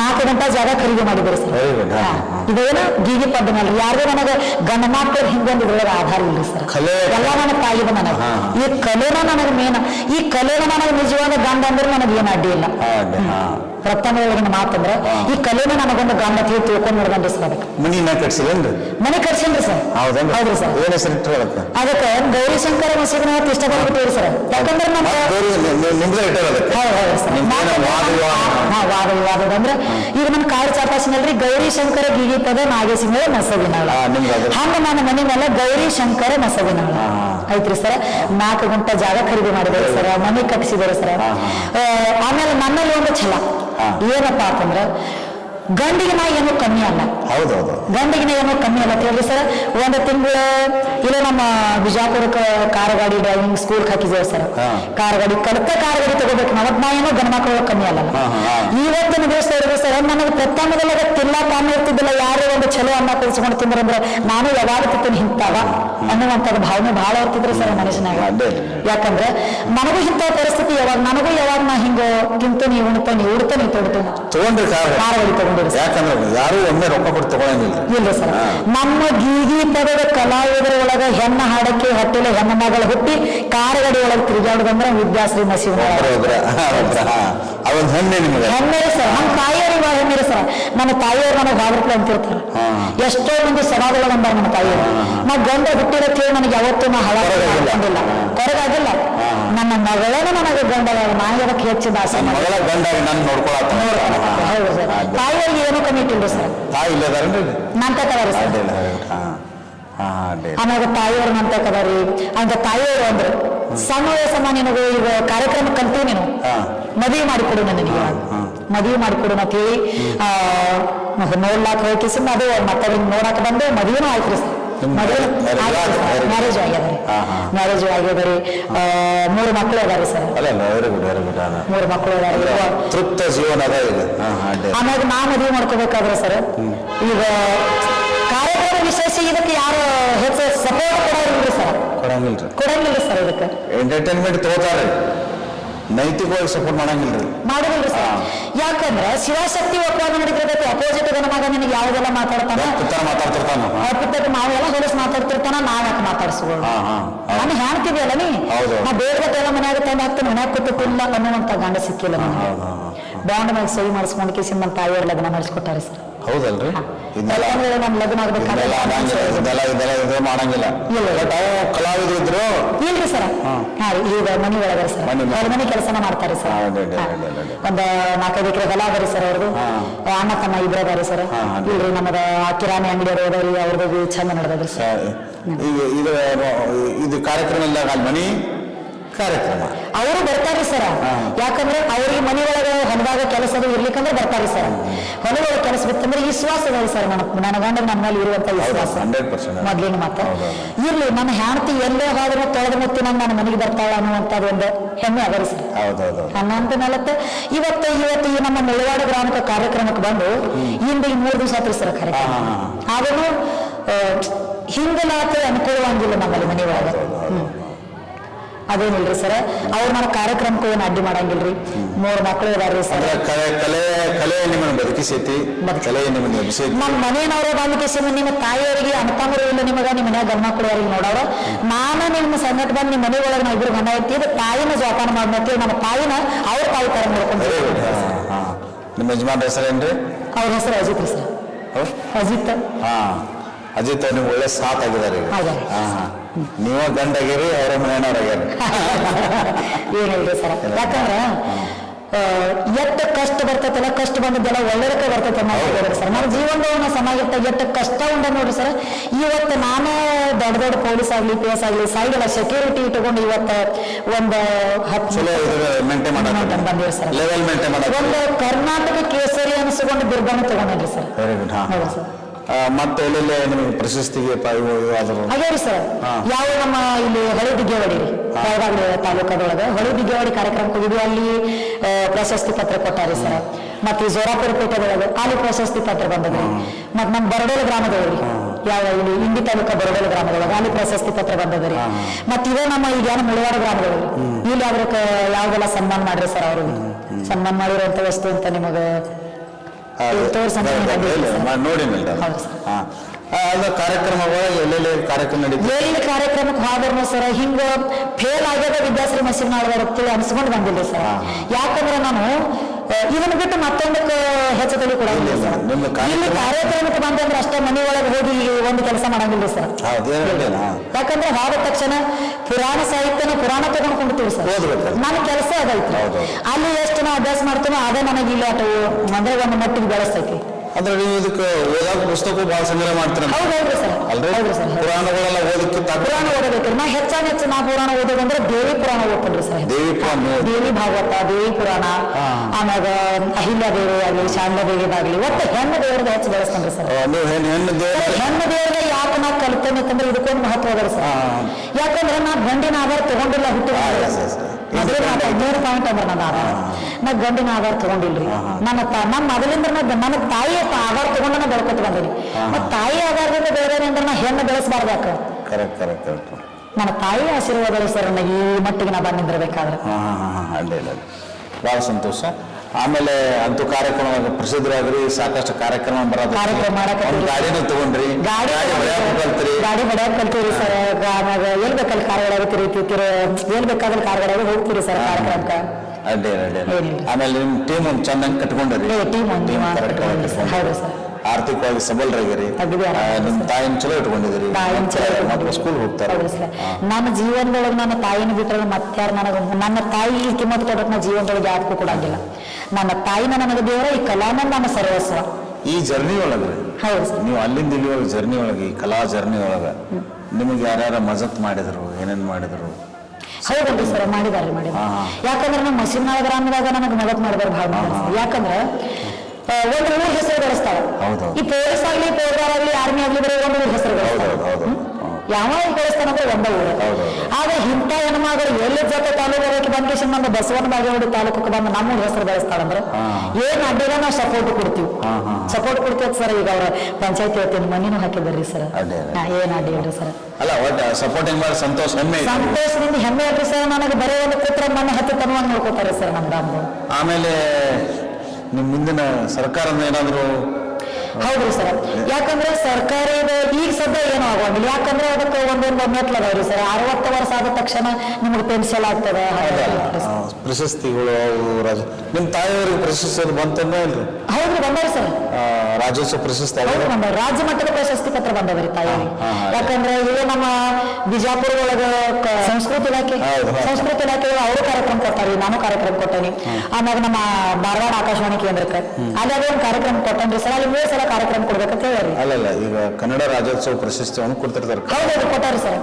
ನಾಲ್ಕು ಗಂಟೆ ಜಾಗ ಖರೀದಿ ಮಾಡಿದ್ರಿ ಸರ್. ಇದೇನು ಗೀಗಿ ಯಾರಿಗೂ ನನಗೆ ಗಂಡ ಮಕ್ಕಳು ಆಧಾರ ಇಲ್ಲ ಸರ್. ಕಲೆ. ಎಲ್ಲ ನನ್ನ ತಾಯಿದ ನನಗೆ. ಈ ಕಲೆನ ನನಗೆ ಮೇನ್ ಈ ಕಲೆನ ನನಗೆ ನಿಜವಾದ ಗಂಡ ಅಂದ್ರೆ ನನಗೆ ಏನು ಅಡ್ಡಿ ಇಲ್ಲ. ಪ್ರಥಮ ಹೇಳಿದ ಮಾತಂದ್ರೆ ಈ ಕಲೆನ ನನಗೊಂದು ಗಂಡ ತಿಳಿ ತಿಳ್ಕೊಂಡು ನೋಡ್ಕೊಂಡ್ರಿ ಸರ್ ಅದಕ್ಕೆ ಮನಿನ ಕಟ್ಸಿರೇನ್ರಿ ಮನೆ ಕರ್ಸೇನ್ರಿ ಸರ್. ಹೌದೇನ್ರಿ? ಹೌದ್ರಿ ಸರ್. ಏನ್ ಹೆಸರು ಅದಕ್ಕೆ? ಅದಕ್ಕೆ ಗೌರಿಶಂಕರ ಮಸೀದಿನ ಸರ್. ಯಾಕಂದ್ರೆ ನಮ್ಮ ಮತ್ತ್ ಬೇರೆ ನಿ- ನಿ- ನಿಮ್ದೇ ಇಟ್ಟಾರ ಅದಕ್ಕೆ. ಹೌದು ಹೌದು ಸರ್. ವಾದ ವಿವಾದ? ಅಂದ್ರೆ ಈಗ ನಮ್ಮ ಕಾರ್ ಚಾಪಾಸಿನಲ್ಲಿ ಗೌರಿ ಶಂಕರ ಗಿಗಿ ಪದ ನಾಗೇಶಿಂಗಳ ಮಸವಿನಾಳ ಹಂಗ ನನ್ನ ಮನೆ ಮೇಲೆ ಗೌರಿ ಶಂಕರ ಮಸವಿನಾಳ ಐತ್ರಿ ಸರ್? ನಾಲ್ಕು ಗಂಟೆ ಜಾಗ ಖರೀದಿ ಮಾಡಿದ್ದಾರೆ ಸರ್ ಮನೆ ಕಟ್ಟಿಸಿದ್ದಾರೆ ಸರ್. ಆಮೇಲೆ ನನ್ನಲ್ಲಿ ಒಂದು ಛಲ. ಏನಪ್ಪಾ ಅಂತಂದ್ರೆ ಗಂಡಿಗೆ ನಾಯಿ ಏನೂ ಕಮ್ಮಿ ಅಲ್ಲ. ಹೌದೌದು ಗಂಡಿಗಿನ ಏನೂ ಕಮ್ಮಿ ಅಲ್ಲ. ಅಂತ ಹೇಳಿ ಸರ್ ಒಂದು ತಿಂಗಳು ಇಲ್ಲ ನಮ್ಮ ಬಿಜಾಪುರಕ್ಕೆ ಕಾರ್ ಗಾಡಿ ಡ್ರೈವಿಂಗ್ ಸ್ಕೂಲ್ ಹಾಕಿದ್ದೇವೆ ಸರ್. ಹಾ. ಕಾರ್ ಗಾಡಿ ಕಲಿತ ಗಾಡಿ ತಗೋಬೇಕು. ನಾವು ನಾ ಏನೋ ಗಂಡ ಮಕ್ಕಳು ಕಮ್ಮಿ ಅಲ್ಲ. ಇವತ್ತಿನ ದಿವಸ ಹೇಳಿದ್ರೆ ಸರ್ ನನಗೆ ಪ್ರಥಮದಲ್ಲಿ ತಿಲ್ಲ ಕಾಮ ಇರ್ತಿದ್ದಿಲ್ಲ. ಯಾರೇ ಒಂದು ಚಲೋ ಅನ್ನ ಕಲಿಸ್ಕೊಂಡು ತಿಂದ್ರಂದ್ರೆ ನಾನು ಯಾವಾಗ ತಿಂತೀನಿ ಹಿಂತಾವ ಅನ್ನುವಂಥದ್ದು ಭಾವನೆ ಬಹಳ ಇರ್ತಿದ್ರು ಸರ್ ಮನಸ್ಸಿನಾಗ. ಯಾಕಂದ್ರೆ ನನಗೂ ಇಂಥ ಪರಿಸ್ಥಿತಿ ಯಾವಾಗ ನನಗೂ ಯಾವಾಗ ನಾ ಹಿಂಗ ತಿಂತೀನಿ ಉಣ್ತೀನಿ ಉಡ್ತೀನಿ ತೊಡ್ತೀನಿ. ತಗೊಂಡ್ರಿ ಕಾರ್ ಕಾರ್ ಯಾಕಂದ್ರೆ ಯಾರು ಒಮ್ಮೆ ರೊಕ್ಕ ಕೊಟ್ಟು ತಗೊಳಂಗಿಲ್ಲ. ಇಲ್ಲ ಸರ್. ನಮ್ಮ ಗೀಗಿ ಪದದ ಕಲಾವಿದರ ಒಳಗ ಹೆಣ್ಣ ಹಾಡಕ್ಕೆ ಹೊಟ್ಟೆಲೆ ಹೆಣ್ಣ ಮಗಳು ಹುಟ್ಟಿ ಕಾರಗಡಿ ಒಳಗೆ ತಿರುಗಾಡುದಂದ್ರೆ ವಿದ್ಯಾಶ್ರೀ ಮಸೀದಿ ಹೆಮ್ಮೆ ಅವನ್ ಹೆಣ್ಣೆ ನಿಮಗೆ. ಹೆಮ್ಮೆರೆ ಸರ್ ನಮ್ಮ ತಾಯಿಯವರು ಇವಾಗ ಹೆಮ್ಮೆರೆ ಸರ್. ನನ್ನ ತಾಯಿಯವರು ನನಗೆ ಬಾಗ್ರಪ್ಲೆ ಅಂತಿರ್ತಾರೆ. ಎಷ್ಟೋ ಮಂದಿ ಸಮಾಜಗಳು ಬಂದಾರ ನಮ್ಮ ತಾಯಿಯವರು. ನಾ ಗಂಡ ಹುಟ್ಟಿರತ್ತೆ ನನಗೆ ಯಾವತ್ತೂ ನಾ ಹಳ ಕೊರಗಾಗಿಲ್ಲ. ಕೊರಗಾಗಿಲ್ಲ. ನನ್ನ ಮಗಳೇನೆ ನನಗೆ ಗಂಡ ನಾ ಅದಕ್ಕೆ ಹೆಚ್ಚು ದಾಸ ಮಗಳ ಗಂಡ ನಾನು ನೋಡ್ಕೊಳತ್ತ. ಹೌದು ಸರ್. ತಾಯಿಯವ್ರಿಗೆ ಏನೂ ಕಮ್ಮಿ ಇಟ್ಟಿಲ್ಲ ಸರ್. ತಾಯಿ ಇಲ್ಲದಾರನ್ರಿ ನನ್ನ ತಕದಾರಿ ಸರ್. ಆಮೇಲೆ ತಾಯಿಯವರು ನನ್ನ ತಾಯಿಯವ್ರ ಅಂತ ತಾಯಿಯವರು ಅಂದ್ರು ಸಣ್ಣ ವಯಸ್ಸಮ್ಮ ನಿನಗೆ ಈಗ ಕಾರ್ಯಕ್ರಮ ಕಲ್ತೀವಿ ನೀನು. ಮದುವೆ ಮಾಡಿಕೊಡು ನನಗೆ. ಮದುವೆ ಮಾಡಿಕೊಡು ಅಂತ ಹೇಳಿ ಆ, ನೋಡ್ಲಾಕ ಹೋಗಿಸಿ ಅದು ಮತ್ತವ್ರಿಗೆ ನೋಡಕ್ ಬಂದು ಮದುವೆನೂ ಆಯ್ತು ಮದುವೆ ಮ್ಯಾರೇಜ್ ಆಗ್ಯದ್ರಿ. ಮ್ಯಾರೇಜ್ ಆಗ್ಯದ್ರಿ ಮೂರು ಮಕ್ಕಳು ಅದಾರಿ ಸರ್ ಅದ ಮೂರು ಮಕ್ಕಳು ಅದಾರಿ ತೃಪ್ತ ಜೀವನ ಅದ ಆಮ್ಯಾಗ ನಾ ಮದುವೆ ಮಾಡ್ಕೋಬೇಕಾದ್ರೆ ಸರ್ ಈಗ ಕಾರ್ಯಕ್ರಮ ವಿಶೇಷ ಇದಕ್ಕೆ ಯಾರು ಹೆಚ್ಚು ಸಪೋರ್ಟ್ ಕೊಡೋರು ಸರ್ ಕೊಡಂಗಿಲ್ರಿ. ಕೊಡಂಗಿಲ್ಲ ಸರ್ ಇದಕ್ಕೆ. ಎಂಟರ್ಟೈನ್ಮೆಂಟ್ ತಗೋತಾರೆ ನೈತಿಕವಾಗಿ ಸಪೋರ್ಟ್ ಮಾಡಂಗಿಲ್ರಿ. ಮಾಡುದಿಲ್ರಿ ಸರ್. ಯಾಕಂದ್ರೆ ಶಿವಶಕ್ತಿ ಒಪ್ಪಂದ ನಡೀತಿರ್ತೈತಿ ಅಪೋಸಿಟ್ ಗನ ಮಗ ನಿನಗೆ ಯಾವ್ದೆಲ್ಲ ಮಾತಾಡ್ತಾನೆ? ಉತ್ತರ ಮಾತಾಡ್ತಿರ್ತಾನ ಅಪ್ಪತ್ತಕ್ಕೆ ನಾವೆಲ್ಲ ಹೊಲಸ್ ಮಾತಾಡ್ತಿರ್ತಾನ ನಾವ್ ಯಾಕೆ ಮಾತಾಡ್ಸ್ಬೋದು ನಾನು ಹೇಳ್ತಿದ್ಯಲ್ಲ ನೀ? ನಾ ಬೇರೆ ಬೇಡದೆಲ್ಲ ಮನ್ಯಾಗ ತಂದು ಹಾಕ್ತಾನೆ ಮನ್ಯಾಗ ಕೊಟ್ಟು ತಿನ್ನ ಅನ್ನುವಂತ ಗಂಡ ಸಿಕ್ಕಿಲ್ಲ ನನಗೆ. ಬಾಂಡ್ ಮೇಲೆ ಸಹಿ ಮಾಡಿಸ್ಕೊಂಡು ಕೇಸಿಂದ ನಮ್ಮ ತಾಯಿಯವ್ರ ಲಗ್ನ ಮಾಡಿಸ್ಕೊಟ್ಟಾರೆ ಸರ್. ಹೌದಲ್ರಿ? ಇದನ್ನೆಲ್ಲ ಯಾಕಂದ್ರೆ ನಮ್ಮ ಲಗ್ನ ಆಗ್ಬೇಕಾದ್ರೆ ಇದೆಲ್ಲ ಮಾಡಂಗಿಲ್ಲ ಇದೆಲ್ಲ ಇದೆಲ್ಲ ಇದು ಮಾಡಂಗಿಲ್ಲ. ಇಲ್ಲ. ಬಟ್ ಅವು ಕಲಾವಿದ್ರು ಇದ್ರು? ಇಲ್ರಿ ಸರ್. ಹಾ. ರೀ, ಈಗ ಮನಿ ಸರ್. ಮನೆ ಒಳಗೆ. ಅವ್ರ ಮನೆ ಕೆಲಸನ ಮಾಡ್ತಾರೆ ಸರ್. ಒಂದ್ ನಾಲ್ಕೈದು ಎಕರೆ ಹೊಲ ಅದರಿ ಸರ್ ಅವ್ರದ್ದು. ಅಣ್ಣ ತಮ್ಮ ಇಬ್ರು ಅದಾರಿ ಸರ್. ಇಲ್ರಿ ನಮ್ಮದ ಕಿರಾಣಿ ಅಂಗಡಿ ಅದಾರಿ ಅವ್ರದ್ದು ಚಂದ ನಡೆದ್ರಿ ಸರ್. ಇದು ಇದು ಕಾರ್ಯಕ್ರಮ ಇಲ್ಲ ಅಲ್ಲಿ ಮನಿ ಕಾರ್ಯಕ್ರಮ. ಅವರು ಬರ್ತಾರೆ ಸರ್. ಯಾಕಂದ್ರೆ ಅವ್ರಿಗೆ ಮನೆಯೊಳಗೆ ಹೊಲದಾಗ ಕೆಲಸದ ಇರ್ಲಿಕ್ಕಂದ್ರೆ ಬರ್ತಾರೆ ಸರ್. ಹೊಲದೊಳಗೆ ಕೆಲಸ ಬಿತ್ತಂದ್ರೆ ವಿಶ್ವಾಸ ಇದೆ ಸರ್ ನನ್ನ ನನ್ನ ಗಂಡ ನನ್ನ ಮೇಲೆ ಇರುವಂತ ವಿಶ್ವಾಸ. ಮೊದ್ಲಿನ ಮಾತು. ಇರ್ಲಿ ನನ್ನ ಹೆಂಡತಿ ಎಲ್ಲೇ ಹೋದ್ರೆ ತೊಳೆದ ಮುತ್ತಿ ನನ್ನ ನನ್ನ ಮನೆಗೆ ಬರ್ತಾಳ ಅನ್ನುವಂಥದ್ದು ಒಂದು ಹೆಮ್ಮೆ ರೀ ಸರ್. ಹನ್ನೊಂದು ನಲವತ್ತು ಇವತ್ತು ಇವತ್ತು ಈ ನಮ್ಮ ಮೆಳವಾಡ ಗ್ರಾಮದ ಕಾರ್ಯಕ್ರಮಕ್ಕೆ ಬಂದು ಇಂದ ಈ ಮೂರು ದಿವಸ ಆತ್ರಿ ಸರ್ ಕಾರ್ಯಕ್ರಮ. ಆದರೂ ಹಿಂಗಲಾತ ಅನುಕೂಲವಾಗಿಲ್ಲ ನಮ್ಮಲ್ಲಿ ಮನೆಯೊಳಗೆ ಹ್ಮ್. ಅದೇನಿಲ್ರಿ ಸರ್? ಅವ್ರು ನಮ್ಮ ಕಾರ್ಯಕ್ರಮಕ್ಕೂ ಏನು ಅಡ್ಡಿ ಮಾಡಂಗಿಲ್ರಿ? ಮೂರು ಮಕ್ಕಳು ಇದಾರ್ರಿ ಸರ್. ಅಂದ್ರೆ ಕಲೆ ಕಲೆ ಕಲೆ ನಿಮ್ಮನ್ನು ಬದುಕಿಸೈತಿ ಬದುಕಿ- ಕಲೆ ನಿಮ್ಮನ್ನು ಎಬ್ಬಿಸೈತಿ ನಮ್ಮ ಮನೆಯವರು ಬಂದ ನಿಮ್ಮ ತಾಯಿಯವರಿಗೆ ಅನುಕಂಬರು ಇಲ್ಲ ನಿಮಗ ನಿಮ್ಮ ಮನ್ಯಾಗ ಗಂಡ ಮಕ್ಕಳವ್ರಿಗೆ ನೋಡೋರು. ನಾನು ನಿಮ್ಮ ಸಂಗಟ ಬಂದು ನಿಮ್ಮ ಮನೆ ಒಳಗೆ ನಾವು ಇಬ್ರು ಗಂಡ ತಾಯಿನ ಜೋಪಾನ ಮಾಡ್ಬೇಕು ನಮ್ಮ ತಾಯಿನ ಅವ್ರ ತಾಯಿ ತರ ನೋಡ್ಕೊಂಡು ನಿಮ್ಮ ಯಜಮಾನ್ ಹೆಸರೇನ್ರಿ ಅವ್ರ ಹೆಸರು ಅಜಿತ್ ಸರ್? ಅಜಿತ್. ಹಾ. ಅಜಿತ್ ನಿಮ್ಗೆ ಒಳ್ಳೆ ಸಾಥ್ ಆಗಿದ್ದಾರೆ? ಹಾ ಹಾ. ನೀವ ಗಂಡಗಿರಿ ಅವರ ಮನೆಯವ್ರಾಗ್ಯಾರ ಏನಿಲ್ರಿ ಸರ್? ಯಾಕಂದ್ರ ಎಟ್ಟ ಎಷ್ಟ ಕಷ್ಟ ಬರ್ತೈತಲ್ಲ ಕಷ್ಟ ಬಂದದ್ದೆಲ್ಲ ಒಳ್ಳೆದಕ್ಕೆ ಬರ್ತೈತೆ ಅಂತ ಸರ್. ನಮ್ಮ ಜೀವನದವನ್ನ ಸಮಾಗಿರ್ತ ಎಟ್ಟ ಕಷ್ಟ ಉಂಡ ನೋಡ್ರಿ ಸರ್. ಇವತ್ತು ನಾನೇ ದೊಡ್ಡ ದೊಡ್ಡ ಪೊಲೀಸ್ ಆಗ್ಲಿ ಪಿ ಎಸ್ ಆಗ್ಲಿ ಸೈಡ್ ಎಲ್ಲ ಸೆಕ್ಯೂರಿಟಿ ಇಟ್ಕೊಂಡು ಇವತ್ತು ಒಂದು ಹತ್ತು ಬಂದಿವಿ ಸರ್. ಒಂದು ಕರ್ನಾಟಕ ಕೇಸರಿ ಅನಿಸ್ಕೊಂಡು ಬಿರ್ಬಾನು ತಗೊಂಡ್ರಿ ಸರ್. Good sir. ಮತ್ತೆ ಎಲ್ಲೆಲ್ಲ ನಿಮಗೆ ಪ್ರಶಸ್ತಿಗೆ ಪ- ಇವು ಅದೇ ರೀ ಸರ್. ಯಾವ ನಮ್ಮ ಇಲ್ಲಿ ಹೊಳೆ ಬಿಗ್ಗೆವಾಡಿ ಬೆಳಗಾವಿ ತಾಲೂಕದೊಳಗೆ ಹೊಳೆ ಬಿಗ್ಗೆವಾಡಿ ಕಾರ್ಯಕ್ರಮಕ್ಕೆ ಹೋಗಿದ್ವಿ ಅಲ್ಲಿ ಪ್ರಶಸ್ತಿ ಪತ್ರ ಕೊಟ್ಟಾರಿ ಸರ್. ಮತ್ತೆ ಜೋರಾಪುರ ಪೇಟೆದೊಳಗೆ ಅಲ್ಲಿ ಪ್ರಶಸ್ತಿ ಪತ್ರ ಬಂದದ್ರಿ. ಮತ್ತೆ ನಮ್ಮ ಬರಡೋಲ ಗ್ರಾಮದೊಳಗೆ ಯಾವ ಇಲ್ಲಿ ಇಂಡಿ ತಾಲೂಕ ಬರಡೋಲ ಗ್ರಾಮದೊಳಗೆ ಅಲ್ಲಿ ಪ್ರಶಸ್ತಿ ಪತ್ರ ಬಂದದ್ರಿ. ಮತ್ತೆ ಇದೇ ನಮ್ಮ ಈಗ ಏನು ಮುಳವಾಡ ಗ್ರಾಮದೊಳಗೆ. ಇಲ್ಲಿ ಅದ್ರ ಯಾವ್ದೆಲ್ಲ ಸನ್ಮಾನ ಮಾಡ್ರಿ ಸರ್ ಅವ್ರಿಗೆ ಸನ್ಮಾನ ಮಾಡಿರುವಂತ ವಸ್ತು ಅಂತ ನಿಮಗೆ ನೋಡಿ ಮೇಡಮ್. ಹಾ. ಅದು ಕಾರ್ಯಕ್ರಮಗಳು ಎಲ್ಲೆಲ್ಲಿ ಕಾರ್ಯಕ್ರಮ ನಡೀತು ಎಲ್ಲಿ ಕಾರ್ಯಕ್ರಮಕ್ಕೆ ಹೋದ್ರು ಸರ್ ಹಿಂಗ ಫೇಲ್ ಆಗ್ಯದ ವಿದ್ಯಾಶ್ರೀ ಮಸೀನ್ ಅಂತೇಳಿ ಅನ್ಸ್ಕೊಂಡು ಬಂದಿಲ್ಲ ಸರ್. ಯಾಕಂದ್ರೆ ನಾನು ಇವನ್ ಇದನ್ನ ಬಿಟ್ಟು ಮತ್ತೊಂದಕ್ಕೆ ಹೆಚ್ಚು ಕೂಡ ಇಲ್ಲ, ಸರ್. ಇಲ್ಲಿ ಕಾರ್ಯಕ್ರಮಕ್ಕೆ ಬಂತಂದ್ರೆ ಅಷ್ಟೇ ಮನೆ ಒಳಗೆ ಹೋಗಿ ಒಂದು ಕೆಲಸ ಮಾಡಂಗಿಲ್ಲ ಸರ್. ಹೌದು ಯಾಕಂದ್ರೆ ಹೋದ ತಕ್ಷಣ ಪುರಾಣ ಸಾಹಿತ್ಯನ ಪುರಾಣ ತಗೊಂಡ್ಕೊಂಡಿರ್ತೀವಿ ಸರ್. ನಾನು ನನ್ನ ಕೆಲಸ ಅದೈತಿ. ಅಲ್ಲಿ ಎಷ್ಟು ನಾವು ಅಭ್ಯಾಸ ಮಾಡ್ತೀನೋ ಅದೇ ನನಗೆ ಇಲ್ಲಿ ಅటు ಅಂದ್ರೆ ಒಂದು ಮಟ್ಟಿಗೆ ಬೆಳೆಸ್ತೈತಿ ಅಂದ್ರೆ ನೀವು ಇದಕ್ಕೆ ಓದಾಕ ಪುಸ್ತಕ ಬಹಳ ಸಂಗ್ರಹ ಮಾಡ್ತೀರ ಹೌದೌದ್ರಿ ಸರ್. ಅಲ್ರಿ? ಸರ್. ಪುರಾಣಗಳೆಲ್ಲ ಓದಕ್ಕೆ ಪುರಾಣ ಓದಬೇಕ್ರಿ. ನಾ ಹೆಚ್ಚಾನ ಹೆಚ್ಚು ನಾ ಪುರಾಣ ಓದೋದಂದ್ರೆ ದೇವಿ ಪುರಾಣ ಓದ್ತೇನ್ರಿ ಸರ್. ದೇವಿ ಪುರಾಣ ದೇವಿ ಭಾಗವತ ದೇವಿ ಪುರಾಣ. ಆಮ್ಯಾಗ ಅಹಿಲ್ಯ ದೇವಿ ಆಗಲಿ ಶಾಂತ ದೇವಿ ಆಗಲಿ ಒಟ್ಟು ಹೆಣ್ಣು ದೇವ್ರಿಗೆ ಹೆಚ್ಚು ಬೆಳೆಸ್ತೇನ್ರಿ ಸರ್. ನೀವು ಹೆಣ್ಣು ಹೆಣ್ಣು ಹೆಣ್ಣು ದೇವ್ರಿಗೆ ಯಾಕೆ ನಾ ಕಲಿತೇನೆ ಅಂತಂದ್ರೆ ಇದಕ್ಕೊಂದು ಮಹತ್ವ ಅದ ಸರ್. ಯಾಕಂದ್ರೆ ನಾ ಗಂಡಿನ ಆಧಾರ ತಗೊಂಡಿಲ್ಲ ಹುಟ್ಟು ಮೊದಲು ನಾನು ಹದಿನೇಳು ಪಾಯಿಂಟ್ ಅಂದ್ರೆ ನನ್ನ ಆಧಾರ ನಾ ಗಂಡಿನ ಆಧಾರ ತಗೊಂಡಿಲ್ರಿ. ನನ್ನ ತ ನಮ್ಮ ಮೊದಲಿಂದ ನನ್ನ ತಾಯಿ ಆಧಾರ ತಗೊಂಡನ ನಾ ಬೆಳ್ಕೊತ ಬಂದೀನಿ. ಮತ್ತು ತಾಯಿ ಆಧಾರದಿಂದ ಬೇರೆ ಅಂದ್ರೆ ನಾ ಹೆಣ್ಣು ಬೆಳೆಸಬಾರ್ದು ಯಾಕೆ? ಕರೆಕ್ಟ್ ಕರೆಕ್ಟ್ ಕರೆಕ್ಟ್ ನನ್ನ ತಾಯಿ ಆಶೀರ್ವಾದ ಸರ್ ನನಗೆ ಈ ಮಟ್ಟಿಗೆ ನಾ ಬಂದು ನಿಂದಿರ್ಬೇಕಾದ್ರೆ ಹಾ ಹಾ ಹಾ. ಹಾ ಇಲ್ಲ ಭಾಳ ಸಂತೋಷ. ಆಮೇಲೆ ಅಂತೂ ಕಾರ್ಯಕ್ರಮ ಪ್ರಸಿದ್ಧರಾದ್ರಿ ಸಾಕಷ್ಟು ಕಾರ್ಯಕ್ರಮ ಬರೋದು. ಒಂದು ಗಾಡಿನೂ ತಗೊಂಡ್ರಿ. ಗಾಡಿ ಗಾಡಿ ಕಲ್ತ್ರಿ ಗಾಡಿ ಹೊಡೆಯಕ್ ಕಲ್ತೀರಿ ಸರ್. ಆಮ್ಯಾಗ ಏನ್ ಬೇಕಲ್ಲಿ ಕಾರ್ಗಡಾಗ ತಿರುಗ್ತಿರ್ತೀರ ಏನ್ ಬೇಕಾದ್ರೆ ಕಾರ್ಗಳಾಗ ಹೋಗ್ತೀರಿ ಸರ್ ಕಾರ್ಯಕ್ರಮಕ್ಕೆ? ಅಡ್ಡಿ ಆಮೇಲೆ ನಿಮ್ಮ ಟೀಮ್ ಒಂದು ಚೆನ್ನಾಗಿ ಕಟ್ಕೊಂಡ್ರಿ. ಟೀಮ್ ಟೀಮ್ ಒಂದು. ಹೌದು ಸರ್. ಆರ್ಥಿಕವಾಗಿ ಸಬಲರಾಗಿರಿ. ನಿಮ್ಮ. ತಾಯಿನ ಚಲೋ ಇಟ್ಕೊಂಡಿದ್ದೀರಿ. ಮಕ್ಕಳು ಸ್ಕೂಲ್ ಹೋಗ್ತಾರೆ. ನನ್ನ ಜೀವನದೊಳಗೆ ನನ್ನ ತಾಯಿನ ಬಿಟ್ಟರೆ ಮತ್ತಾರು ನನಗೆ ನನ್ನ ತಾಯಿ ಕಿಮ್ಮತ್ತು ಕೊಡೋಕೆ ನಾ ಜೀವನದೊಳಗೆ ಕೂಡ ಕೊಡಂಗಿಲ್ಲ. ನನ್ನ ತಾಯಿನ ನನಗೆ ದೇವರ ಈ ಕಲಾನ ನನ್ನ ಸರ್ವಸ್ವ. ಈ ಜರ್ನಿ ಒಳಗೆ ನೀವು ಅಲ್ಲಿಂದ ಇಲ್ಲಿವರೆಗೆ ಜರ್ನಿ ಒಳಗೆ ಈ ಕಲಾ ಜರ್ನಿ ಒಳಗೆ ನಿಮಗೆ ಯಾರ್ಯಾರ ಮಜತ್ ಮಾಡಿದ್ರು ಏನೇನ್ ಮಾಡಿದ್ರು? ಹೌದಲ್ರಿ ಸರ್ ಮಾಡಿದಾರೆ ಮಾಡಿದಾರೆ ಹಾ, ಹಾ. ಯಾಕಂದ್ರೆ ನಮ್ಮ ಮಸೀನಾಳ ಗ್ರಾಮದಾಗ ನನಗೆ ಮದತ್ ಮಾಡಿದಾರೆ ಭಾಳ ಯಾಕಂದ್ರೆ ಒಂದು ಮೂರು ಹೆಸರು ಬೆಳೆಸ್ತಾವ ಹೌದೌದು. ಈ ಪೊಲೀಸ್ ಆಗ್ಲಿ ಪೋಲ್ಗಾರ್ ಆಗ್ಲಿ ಆರ್ಮಿ ಆಗ್ಲಿ ಬರೀ ಒಂದು ಮೂರು ಹೆಸರು ಯಾವ ಬೆಳೆಸ್ತಾನಂದ್ರೆ ಒಂದ ಊರು. ಆದ್ರೆ ಇಂಥ ಹೆಣ್ಮಗಳು ಎಲ್ಲಿ ಜೊತೆ ತಾಲೂಕು ಬಂದು ನಮ್ಮ ಬಸವನ ಬಾಗೇವಾಡಿ ತಾಲೂಕಕ್ಕೆ ಬಂದು ನಮ್ಮ ಹೆಸರು ಬೆಳೆಸ್ತಾಳಂದ್ರೆ ಅಂದ್ರೆ ಏನ್ ಅಡ್ಡಿಲ್ಲ ನಾವು ಸಪೋರ್ಟ್ ಕೊಡ್ತೀವಿ. ಸಪೋರ್ಟ್ ಕೊಡ್ತೀವಿ ಸರ್ ಈಗ ಅವ್ರ ಪಂಚಾಯತಿ ಹೇಳ್ತೀನಿ ಮನಿನೂ ಹಾಕಿದ್ರಿ ಸರ್. ಏನ್ ಅಡ್ಡಿ ಇಲ್ರಿ ಸರ್. ಅಲ್ಲ ಒಟ್ಟು ಸಪೋರ್ಟಿಂಗ್ ಮಾಡಿ ಸಂತೋಷ ಹೆಮ್ಮೆ. ಸಂತೋಷದಿಂದ ಹೆಮ್ಮೆ ಅಲ್ರಿ ಸರ್ ನನಗೆ ಬರೀ ಒಂದು ಕೂತ್ರ ಮನೆ ಹತ್ತಿ ತನ್ನುವಂಗ್ ನೋಡ್ಕೋತಾರೆ ಸರ್ ನಮ್ಮ ಗ್ರಾಮದಲ್ಲಿ ಆಮೇಲೆ ನಿಮ್ಮ ಮುಂದಿನ ಸರ್ಕಾರದ ಏನಾದರೂ ಹೌದ್ರಿ ಸರ್. ಯಾಕಂದ್ರೆ ಸರ್ಕಾರದ ಈಗ ಸದ್ಯ ಏನೂ ಆಗೋಂಗಿಲ್ಲ ಯಾಕಂದ್ರೆ ಅದಕ್ಕೆ ಒಂದೊಂದು ಮೆಟ್ಲ ಅದಾವ್ರಿ ಸರ್. ಅರವತ್ತು ವರ್ಷ ಆದ ತಕ್ಷಣ ನಿಮಗೆ ಪೆನ್ಷನ್ ಆಗ್ತದೆ. ಪ್ರಶಸ್ತಿಗಳು ನಿಮ್ಮ ತಾಯಿಯವರಿಗೆ ಪ್ರಶಸ್ತಿ ಬಂತಂದ್ರೆ ಇಲ್ರಿ ಹೌದ್ರಿ ಬಂದವ್ರಿ ಸರ್. ರಾಜ್ಯೋತ್ಸವ ಪ್ರಶಸ್ತಿ ಆಗ್ಯದ? ರಾಜ್ಯ ಮಟ್ಟದ ಪ್ರಶಸ್ತಿ ಪತ್ರ ಬಂದವರಿ ತಾಯಿ. ಯಾಕಂದ್ರೆ ಇವು ನಮ್ಮ ಬಿಜಾಪುರ ಒಳಗ ಸಂಸ್ಕೃತಿ ಇಲಾಖೆ. ಸಂಸ್ಕೃತಿ ಇಲಾಖೆ ಅವರು ಕಾರ್ಯಕ್ರಮ ಕೊಟ್ಟಾರಿ ನಾನು ಕಾರ್ಯಕ್ರಮ ಕೊಟ್ಟೇನಿ. ಆಮ್ಯಾಗ ನಮ್ಮ ಧಾರವಾಡ ಆಕಾಶವಾಣಿ ಕೇಂದ್ರಕ್ಕೆ. ಅಲ್ಲಿ ಅದೇ ಒಂದು ಕಾರ್ಯಕ್ರಮ ಕೊಟ್ಟನ್ರಿ ಸರ್ ಅಲ್ಲಿ ಮೂರು ಸಲ ಕಾರ್ಯಕ್ರಮ ಕೊಡ್ಬೇಕಂತ ಹೇಳಿ ಅಲ್ಲ ಈಗ ಕನ್ನಡ ರಾಜ್ಯೋತ್ಸವ ಪ್ರಶಸ್ತಿ ಕೊಡ್ತಿರ್ತಾರೆ. ಹೌದೌದು ಕೊಟ್ಟಾರಿ ಸರ್.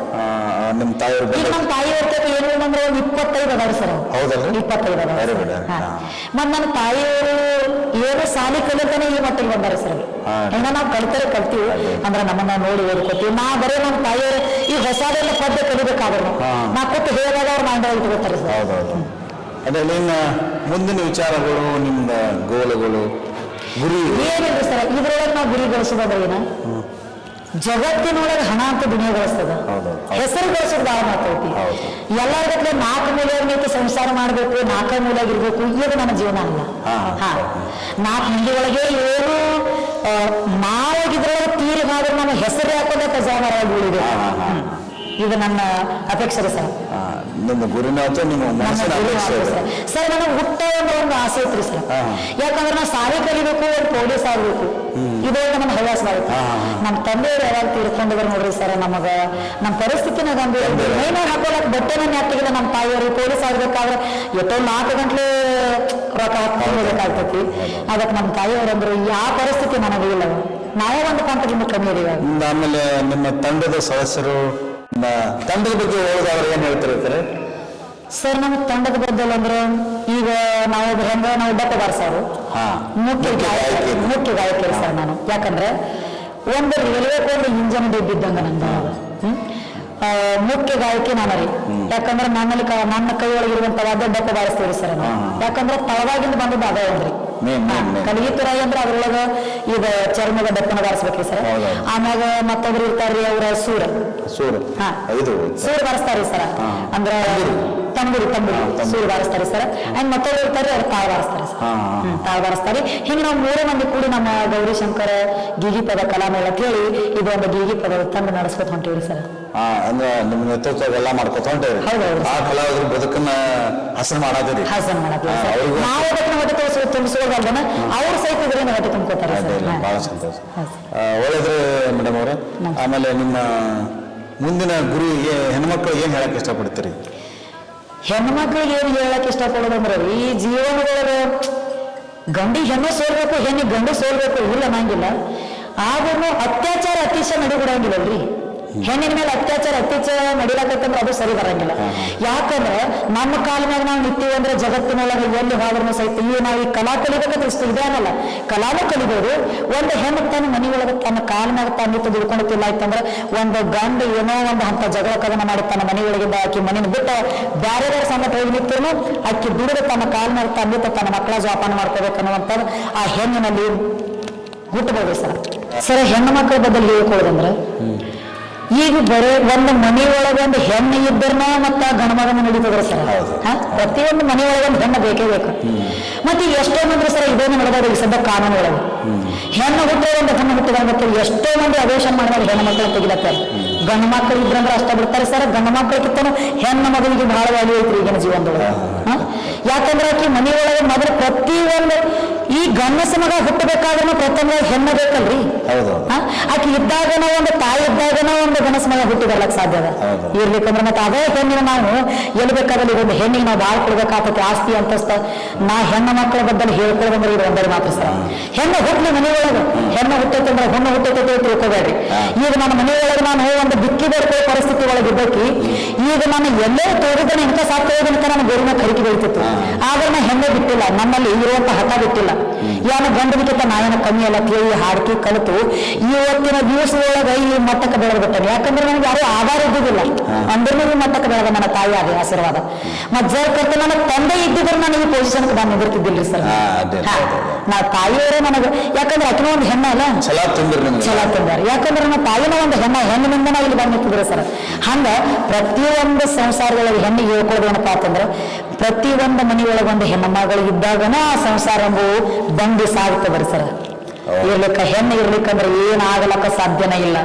ನಿಮ್ಮ ತಾಯಿಯವ್ರ ಈಗ ನಮ್ಮ ತಾಯಿಯವ್ರ ತಕ್ಕ ಏನು ಅಂದ್ರೆ ಒಂದು ಇಪ್ಪತ್ತೈದು ಅದಾವ್ರಿ ಸರ್. ಹೌದಲ್ರಿ? ಇಪ್ಪತ್ತೈದು ಅದಾವ Very good. ಮತ್ ನನ್ನ ತಾಯಿಯವರು ಏನು ಸಾಲಿ ಕಲಿತಾನೆ ಈ ಮಟ್ಟಿಗೆ ಬಂದಾರ ಸರ್. ಹಾ. ಹೆಂಗ ನಾವು ಕಲ್ತಾರೆ ಕಲ್ತೀವಿ ಅಂದ್ರೆ ನಮ್ಮನ್ನ ನೋಡಿ ಓದ್ಕೋತೀವಿ. ನಾ ಬರೀ ನಮ್ಮ ತಾಯಿಯವರು ಈ ಹೊಸದೆಲ್ಲ ಪದ್ಯ ಕಲಿಬೇಕಾದ್ರು ಹಾ. ನಾ ಕೂತು ಹೇಳಿದಾಗ ಅವ್ರು ಮೈಂಡ್ ಇಟ್ಕೋತಾರೆ ಸರ್. ಹೌದೌದು ಅದೇ ನಿಮ್ಮ ಮುಂದಿನ ವಿಚಾರಗಳು ನಿಮ್ಮ ಗೋಲುಗಳು ಗುರಿ ಏನಿಲ್ಲ ಸರ್. ಇದ್ರೊಳಗೆ ನಾವು ಗುರಿ ಗಳಿಸೋದಂದ್ರೆ ಏನ? ಜಗತ್ತಿನೊಳಗೆ ಹಣ ಅಂತ ದುನಿಯಾ ಗಳಿಸ್ತದ. ಹೆಸರು ಗಳಿಸೋದು ಭಾಳ ಮಾತೈತಿ. ಎಲ್ಲರಿಗತ್ಲೆ ನಾಲ್ಕು ಮೂಲೆಯಾಗಿ ಸಂಸಾರ ಮಾಡಬೇಕು ನಾಲ್ಕು ಮೂಲೆಯಾಗಿರ್ಬೇಕು ಇವಾಗ ನನ್ನ ಜೀವನ ಅಲ್ಲ ಹಾ. ನಾಲ್ಕು ಮಂದಿ ಒಳಗೆ ಏನು ನಾವಾಗಿದ್ರೊಳಗೆ ತೀರಿ ಹೋದ್ರೆ ನಮ್ಮ ಹೆಸರು ಹಾಕೋದೇ ಉಳಿಬೇಕು ಹಾ. ಹ್ಮ್. ಇದು ನನ್ನ ಅಪೇಕ್ಷೆ ಸರ್ ನಿಮ್ಮ ನಿಮ್ಮ ಮನಸ್ಸಿನ ಅಪೇಕ್ಷೆ ಇದೆ. ಸರ್. ನನಗೆ ಹುಟ್ಟ ಒಂದು ಒಂದು ಆಸೆ ಐತ್ರಿ ಸರ್. ಹಾ. ಯಾಕಂದ್ರೆ ನಾ ಸಾರಿ ಕಲಿಬೇಕು ಒಂದು ಪೊಲೀಸ್ ಆಗ್ಬೇಕು ಇದೇ ನಮ್ಮ ಹವ್ಯಾಸ ಆಗುತ್ತೆ ಹಾ. ನಮ್ಮ ತಂದೆಯವ್ರು ಯಾವಾಗ ತೀರ್ಕೊಂಡಿದ್ರು ನೋಡ್ರಿ ಸರ್ ನಮಗ. ನಮ್ಮ ಪರಿಸ್ಥಿತಿನ ಗಂಭೀರ ಮೈನಾಗ ಬಟ್ಟೆ ಬಟ್ಟೆನ ಹಾಕಿದ್ರೆ ನಮ್ಮ ತಾಯಿಯವರು ಪೊಲೀಸ್ ಆಗ್ಬೇಕಾದ್ರೆ ಎಷ್ಟೋ ನಾಲ್ಕು ಗಂಟ್ಲೆ ರೊಕ್ಕ ಹಾಕ್ಬೇಕಾಗ್ತೈತಿ ಅದಕ್ಕೆ ನಮ್ಮ ತಾಯಿಯವರು ಅಂದ್ರು ಯಾವ ಪರಿಸ್ಥಿತಿ ನನಗೆ ಇಲ್ಲ. ನಾವೇ ಒಂದು ಕಂತದಿಂದ ಕಮ್ಮಿ ಇದೆ ಆಮೇಲೆ ನಿಮ್ಮ ತಂಡದ ಸದಸ್ಯರು ನಿಮ್ಮ ತಂಡದ ಬಗ್ಗೆ ಹೇಳಿದವರು ಏನ್ ಹೇಳ್ತಿರ್ತಾರೆ? ಸರ್ ನಮ್ಮ ತಂಡದ ಬಗ್ಗೆ ಅಂದ್ರೆ ಈಗ ನಾವು ಹೆಂಗ ನಾವು ಡಪ್ಪ ಬಾರಿಸೋರು ಹಾ. ಮುಖ್ಯ ಮುಖ್ಯ ಗಾಯಕ ಗಾಯಕಿ. ಮುಖ್ಯ ಗಾಯಕರು ಸರ್ ನಾನು. ಯಾಕಂದ್ರೆ ಒಂದು ರೈಲ್ವೆ ಒಂದು ಇಂಜನ್ ಬಿದ್ದಂಗ ನಂದು. ಮುಖ್ಯ ಗಾಯಕಿ ನಾನು ರೀ ಯಾಕಂದ್ರೆ ನನ್ನಲ್ಲಿ ಕ- ನನ್ನ ಕೈ ಒಳಗಿರುವಂತ ವಾದ್ಯ ಡಪ್ಪ ಬಾರಿಸ್ತೀವಿ ಸರ್ ನಾವು. ಯಾಕಂದ್ರೆ ತಳವಾಗಿಂದ ಬಂದದ್ದು ಅದೇ ಒಂದ್ರಿ ಮೇನ್ ಮೇನ್ ಮೇನ್. ಕಲಿಗೆ ತುರಾಯಿ ಅಂದ್ರೆ ಅದ್ರೊಳಗ ಈಗ ಚರ್ಮದ ಡಪ್ಪನ ಬಾರಿಸ್ಬೇಕ್ರಿ ಸರ್. ಆಮ್ಯಾಗ ಮತ್ತೊಬ್ರು ಇರ್ತಾರ್ರಿ ಅವ್ರ ಸೂರ. ಸೂರ್. ಸೂರು ಬಾರಿಸ್ತಾರಿ ಸರ್. ಅಂದ್ರ ತಂಬೂರಿ. ತಂಬೂರಿ ಸೂರ್ ಬಾರಿಸ್ತಾರೆ ಸರ್. ಅಂಡ್ ಮತ್ತೊಬ್ರು ಇರ್ತಾರೆ ಅವ್ರ ತಾಳ ಬಾರಿಸ್ತಾರೆ ಸರ್. ತಾಳ ಬಾರಿಸ್ತಾರೆ ಹಿಂಗೆ ನಾವು ಮೂರೇ ಮಂದಿ ಕೂಡಿ ನಮ್ಮ ಗೌರಿಶಂಕರ ಗೀಗಿ ಪದ ಕಲಾಮೇಳ ಕೇಳಿ ಇದು ಒಂದು ಗೀಗಿ ಪದ ತಂದು ನಡೆಸ್ಕೊತ ಹೊಂಟಿವ್ರಿ ಸರ್. ಅಂದ್ರೆ ನಿಮ್ ನೇತೃತ್ವ ಎಲ್ಲ ಮಾಡ್ಕೊತ ಹೊಂಟೇವ್ರಿ. ಆ ಕಲಾವಿದ್ರ ಬದುಕನ್ನ ಹಸನ್ ಮಾಡಾದಿರಿ ಹಸನ್ ಸರ್. ನಾವು ಅದಕ್ಕೆ ತುಂಬಿಸೋದಲ್ದನ ಅವ್ರು ಸಹಿತ ಇದರಿಂದ ಹೊಟ್ಟೆ ತುಂಬ್ಕೋತಾರೆ. ಬಹಳ ಸಂತೋಷ. ಒಳ್ಳೆದ್ರಿ ಮೇಡಮ್ ಅವರೇ ಆಮೇಲೆ ನಿಮ್ಮ ಮುಂದಿನ ಗುರಿಗೆ ಹೆಣ್ಮಕ್ಳು ಏನ್ ಹೇಳಕ್ ಇಷ್ಟಪಡ್ತೀರಿ? ಹೆಣ್ಮಕ್ಳಿಗೆ ಏನು ಹೇಳಕ್ ಇಷ್ಟಪಡೋದಂದ್ರೆ ಈ ಜೀವನದೊಳಗೆ ಗಂಡಿ ಹೆಣ್ಣು ಸೋಲ್ಬೇಕು ಹೆಣ್ಣು ಗಂಡು ಸೋಲ್ಬೇಕು ಇಲ್ಲ ಅನ್ನಂಗಿಲ್ಲ. ಆದ್ರೂ ಅತ್ಯಾಚಾರ ಅತಿಶಯ ನಡಿಬಿಡಂಗಿಲ್ಲಲ್ರಿ ಹೆಣ್ಣಿನ ಮೇಲೆ ಅತ್ಯಾಚಾರ ಅತ್ಯಾಚಾರ ನಡೀಲಾಕತ್ತಂದ್ರೆ ಅದು ಸರಿ ಬರಂಗಿಲ್ಲ. ಯಾಕಂದ್ರೆ ನಮ್ಮ ಕಾಲನಾಗ ನಾವು ನಿಂತೀವಿ ಅಂದ್ರೆ ಜಗತ್ತಿನೊಳಗೆ ಎಲ್ಲಿ ಹೋದ್ರೂ ಸಹಿತ ಈ ನಾವು ಈ ಕಲಾ ಕಲಿಬೇಕಂದ್ರೆ ಇಷ್ಟು ಇದೆ ಅನ್ನಲ್ಲ. ಕಲಾನು ಕಲಿಬೋದು. ಒಂದು ಹೆಣ್ಣು ತನ್ನ ಮನೆಯೊಳಗೆ ತನ್ನ ಕಾಲಿನಾಗ ತಾನು ನಿಂತು ದುಡ್ಕೊಂಡಿತ್ತಿಲ್ಲ ಆಯ್ತಂದ್ರೆ ಒಂದು ಗಂಡ ಏನೋ ಒಂದು ಅಂತ ಜಗಳ ಕದನ ಮಾಡಿ ತನ್ನ ಮನೆಯೊಳಗಿಂದ ಆಕಿ ಮನೆಯನ್ನು ಬಿಟ್ಟು ಬೇರೆ ಸಂಗಟ ಹೋಗಿ ನಿಂತಿರು ಆಕಿ ದುಡಿದು ತನ್ನ ಕಾಲಿನಾಗ ತಾನು ನಿಂತು ತನ್ನ ಮಕ್ಕಳ ಜೋಪಾನ ಮಾಡ್ಕೋಬೇಕು ಅನ್ನುವಂಥದ್ದು ಆ ಹೆಣ್ಣಿನಲ್ಲಿ ಹುಟ್ಟಬಹುದು ಸರ್. ಸರ್ ಹೆಣ್ಣು ಮಕ್ಕಳ ಬದಲು ಹೇಳ್ಕೊಳ್ಳೋದಂದ್ರೆ ಈಗ ಬರೀ ಒಂದು ಮನೆಯೊಳಗೆ ಒಂದು ಹೆಣ್ಣು ಇದ್ದರನ್ನ ಮತ್ತ ಗಣಮಗನ ನಡೀತದ್ರ ಸರ್? ಪ್ರತಿಯೊಂದು ಮನೆಯೊಳಗೆ ಒಂದು ಹೆಣ್ಣು ಬೇಕೇ ಬೇಕು. ಮತ್ತೆ ಎಷ್ಟೋ ಮಂದಿ ಸರ್ ಇದೇನು ನಡೆದಾಗ ಈ ಸದ್ಯ ಕಾನೂನು ಒಳಗೆ. ಹೆಣ್ಣು ಹುಟ್ಟೋ ಒಂದು ಹೆಣ್ಣು ಹುಟ್ಟಿದ ಮತ್ತೆ ಎಷ್ಟೋ ಮಂದಿ ಅವೇಶ ಮಾಡಿದ್ರೆ ಹೆಣ್ಣು ಮಕ್ಕಳು ತೆಗಿಲತ್ತಾರೆ ಗಂಡು ಮಕ್ಕಳು ಇದ್ರಂದ್ರೆ ಅಷ್ಟ ಬಿಡ್ತಾರೆ ಸರ್. ಗಂಡು ಮಕ್ಕಳಿಗಿಂತನೂ ಹೆಣ್ಣು ಮಗಳಿಗೆ ಬಹಳ ವ್ಯಾಲ್ಯೂ ಐತ್ರಿ ಈಗಿನ ಜೀವನದೊಳಗೆ. ಹಾ? ಯಾಕಂದ್ರೆ ಆಕಿ ಮನೆಯೊಳಗೆ ಮೊದಲು ಪ್ರತಿಯೊಂದು ಈ ಗಂಡಸ ಮಗ ಹುಟ್ಟಬೇಕಾದ್ರೂ ಪ್ರಥಮ ಹೆಣ್ಣು ಬೇಕಲ್ರಿ? ಆಕಿ ಇದ್ದಾಗನ ಒಂದು ತಾಯಿ ಇದ್ದಾಗನ ಒಂದು ಗನಸ ಮಗ ಹುಟ್ಟಿ ಬರ್ಲಕ್ ಸಾಧ್ಯ. ಇರ್ಬೇಕಂದ್ರೆ ಮತ್ತೆ ಅದೇ ಹೆಣ್ಣಿನ ನಾವು ಎಲ್ಲಿ ಬೇಕಾದಲ್ಲಿ ಒಂದು ಹೆಣ್ಣಿಗೆ ನಾವು ಬಾಳ್ ಕೊಡ್ಬೇಕಾಗ್ತದೆ ಆಸ್ತಿ ಅಂತಸ್ತ. ನಾ ಹೆಣ್ಣು ಮಕ್ಕಳ ಬದ್ದಲ್ಲಿ ಹೇಳ್ಕೊಳ್ಬಂದ್ರೆ ಇದು ಒಂದೇ ಮಾತ್ರ ಸರ್. ಹೆಣ್ಣು ಹುಟ್ಟಲಿ ಮನೆಯೊಳಗೆ. ಹೆಣ್ಣು ಹುಟ್ಟೈತಂದ್ರೆ ಹೆಣ್ಣು ಹುಟ್ಟೈತೆ ತಿಳ್ಕೊಬೇಡ್ರಿ. ಈಗ ನನ್ನ ಮನೆಯೊಳಗೆ ನಾನು ಒಂದು ಬಿಕ್ಕಿ ಬೇಡ್ಕೋ ಪರಿಸ್ಥಿತಿ ಒಳಗೆ ಇದ್ದಕ್ಕಿ ಈಗ ನಾನು ಎಲ್ಲೇ ತೋರಿದ್ರೆ ಇಂಥ ಸಾಧ್ಯ ಅಂತ ನನ್ನ ಗೋರಿನ ಕರಿಕೆ ಬೆಳಿತಿತ್ತು. ಆದ್ರೆ ನಾ ಹೆಣ್ಣೆ ಬಿಟ್ಟಿಲ್ಲ. ನಮ್ಮಲ್ಲಿ ಇರುವಂತ ಹಠ ಬಿಟ್ಟಿಲ್ಲ. ಏನು ಗಂಡದಕ್ಕಿಂತ ನಾಯನ ಕಮ್ಮಿ ಅಲ್ಲ ಕೇಳಿ ಹಾಡ್ಕಿ ಕಲಿತು ಇವತ್ತಿನ ದಿವಸದೊಳಗೆ ಈ ಮಟ್ಟಕ್ಕೆ ಬೆಳೆದು ಬಿಟ್ಟೆ ಯಾಕಂದ್ರೆ ನನಗೆ ಯಾರು ಆಧಾರ ಇದ್ದಿದ್ದಿಲ್ಲ. ಅಂದ್ರೆ ಈ ಮಟ್ಟಕ್ಕೆ ಬೆಳೆದ ನನ್ನ ತಾಯಿ ಆಗಿ ಆಶೀರ್ವಾದ. ಮತ್ ಜರ್ ಕರ್ತ ನನ್ನ ತಂದೆ ಇದ್ದಿದ್ರೆ ನಾನು ಈ ಪೊಸಿಷನ್ಗೆ ಬಂದು ನಿಂದಿರ್ತಿದ್ದಿಲ್ಲ ಸರ್. ನಾ ತಾಯಿಯವರೇ ನನಗೆ ಯಾಕಂದ್ರೆ ಅಕ್ಕನ ಒಂದು ಹೆಣ್ಣ ಅಲ್ಲ. ಛಲ ತುಂಬ್ಯಾರ ಯಾಕಂದ್ರೆ ನನ್ನ ತಾಯಿನ ಒಂದು ಹೆಣ್ಣ ಹೆಣ್ಣಿನಿಂದ ನಾವು ಇಲ್ಲಿ ಬಂದು ನಿಂತಿದ್ರು ಸರ್. ಹಂಗ ಪ್ರತಿಯೊಂದು ಸಂಸಾರದೊಳಗೆ ಹೆಣ್ಣಿಗೆ ಹೇಳ್ಕೊಳ್ಳೋದು ಏನಪ್ಪಾ ಅಂತಂದ್ರೆ ಪ್ರತಿಯೊಂದು ಮನೆಯೊಳಗೆ ಒಂದು ಹೆಣ್ಣು ಮಗಳು ಇದ್ದಾಗನ ಆ ಸಂಸಾರ ಎಂಬುವು ಸಾಗುತ್ತೆ ಬರ್ರಿ ಸರ್. ಇರ್ಲಿಕ್ಕ ಹೆಣ್ಣು ಇರ್ಲಿಕ್ಕಂದ್ರೆ ಏನಾಗಲಕ್ಕ ಸಾಧ್ಯನೇ ಇಲ್ಲ.